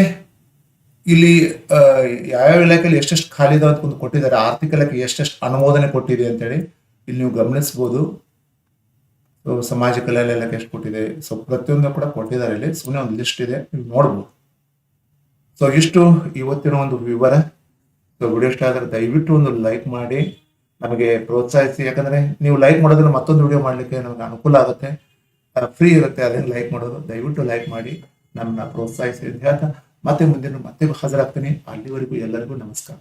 ಇಲ್ಲಿ ಆ, ಯಾವ್ಯಾವ ಇಲಾಖೆಯಲ್ಲಿ ಎಷ್ಟೆಷ್ಟು ಖಾಲಿ ಅಂತ ಕೊಟ್ಟಿದ್ದಾರೆ. ಆರ್ಥಿಕ ಇಲಾಖೆ ಎಷ್ಟೆಷ್ಟು ಅನುಮೋದನೆ ಕೊಟ್ಟಿದೆ ಅಂತೇಳಿ ಇಲ್ಲಿ ನೀವು ಗಮನಿಸ್ಬೋದು. ಸಮಾಜ ಕಲ್ಯಾಣ ಇಲಾಖೆ ಎಷ್ಟು ಕೊಟ್ಟಿದೆ? ಸೊ ಪ್ರತಿಯೊಂದು ಕೂಡ ಕೊಟ್ಟಿದ್ದಾರೆ ಇಲ್ಲಿ. ಸುಮ್ಮನೆ ಒಂದು ಲಿಸ್ಟ್ ಇದೆ, ನೀವು ನೋಡ್ಬೋದು. ಸೊ ಇಷ್ಟು ಇವತ್ತಿನ ಒಂದು ವಿವರ. ಸೊ ವಿಡಿಯೋ ಇಷ್ಟ ಆದರೆ ದಯವಿಟ್ಟು ಒಂದು ಲೈಕ್ ಮಾಡಿ. ನಮಗೆ ಪ್ರೋತ್ಸಾಹಿಸಿ. ಯಾಕಂದ್ರೆ ನೀವು ಲೈಕ್ ಮಾಡೋದ್ರೆ ಮತ್ತೊಂದು ವಿಡಿಯೋ ಮಾಡಲಿಕ್ಕೆ ನಮಗೆ ಅನುಕೂಲ ಆಗುತ್ತೆ. ಫ್ರೀ ಇರುತ್ತೆ ಅದನ್ನು ಲೈಕ್ ಮಾಡೋದು. ದಯವಿಟ್ಟು ಲೈಕ್ ಮಾಡಿ. ನಮ್ಮನ್ನ ಪ್ರೋತ್ಸಾಹಿಸಿ. ಅಂತ ಮತ್ತೆ ಮುಂದಿನ ಮತ್ತೆ ಹಾಜರಾಗ್ತೀನಿ. ಅಲ್ಲಿವರೆಗೂ ಎಲ್ಲರಿಗೂ ನಮಸ್ಕಾರ.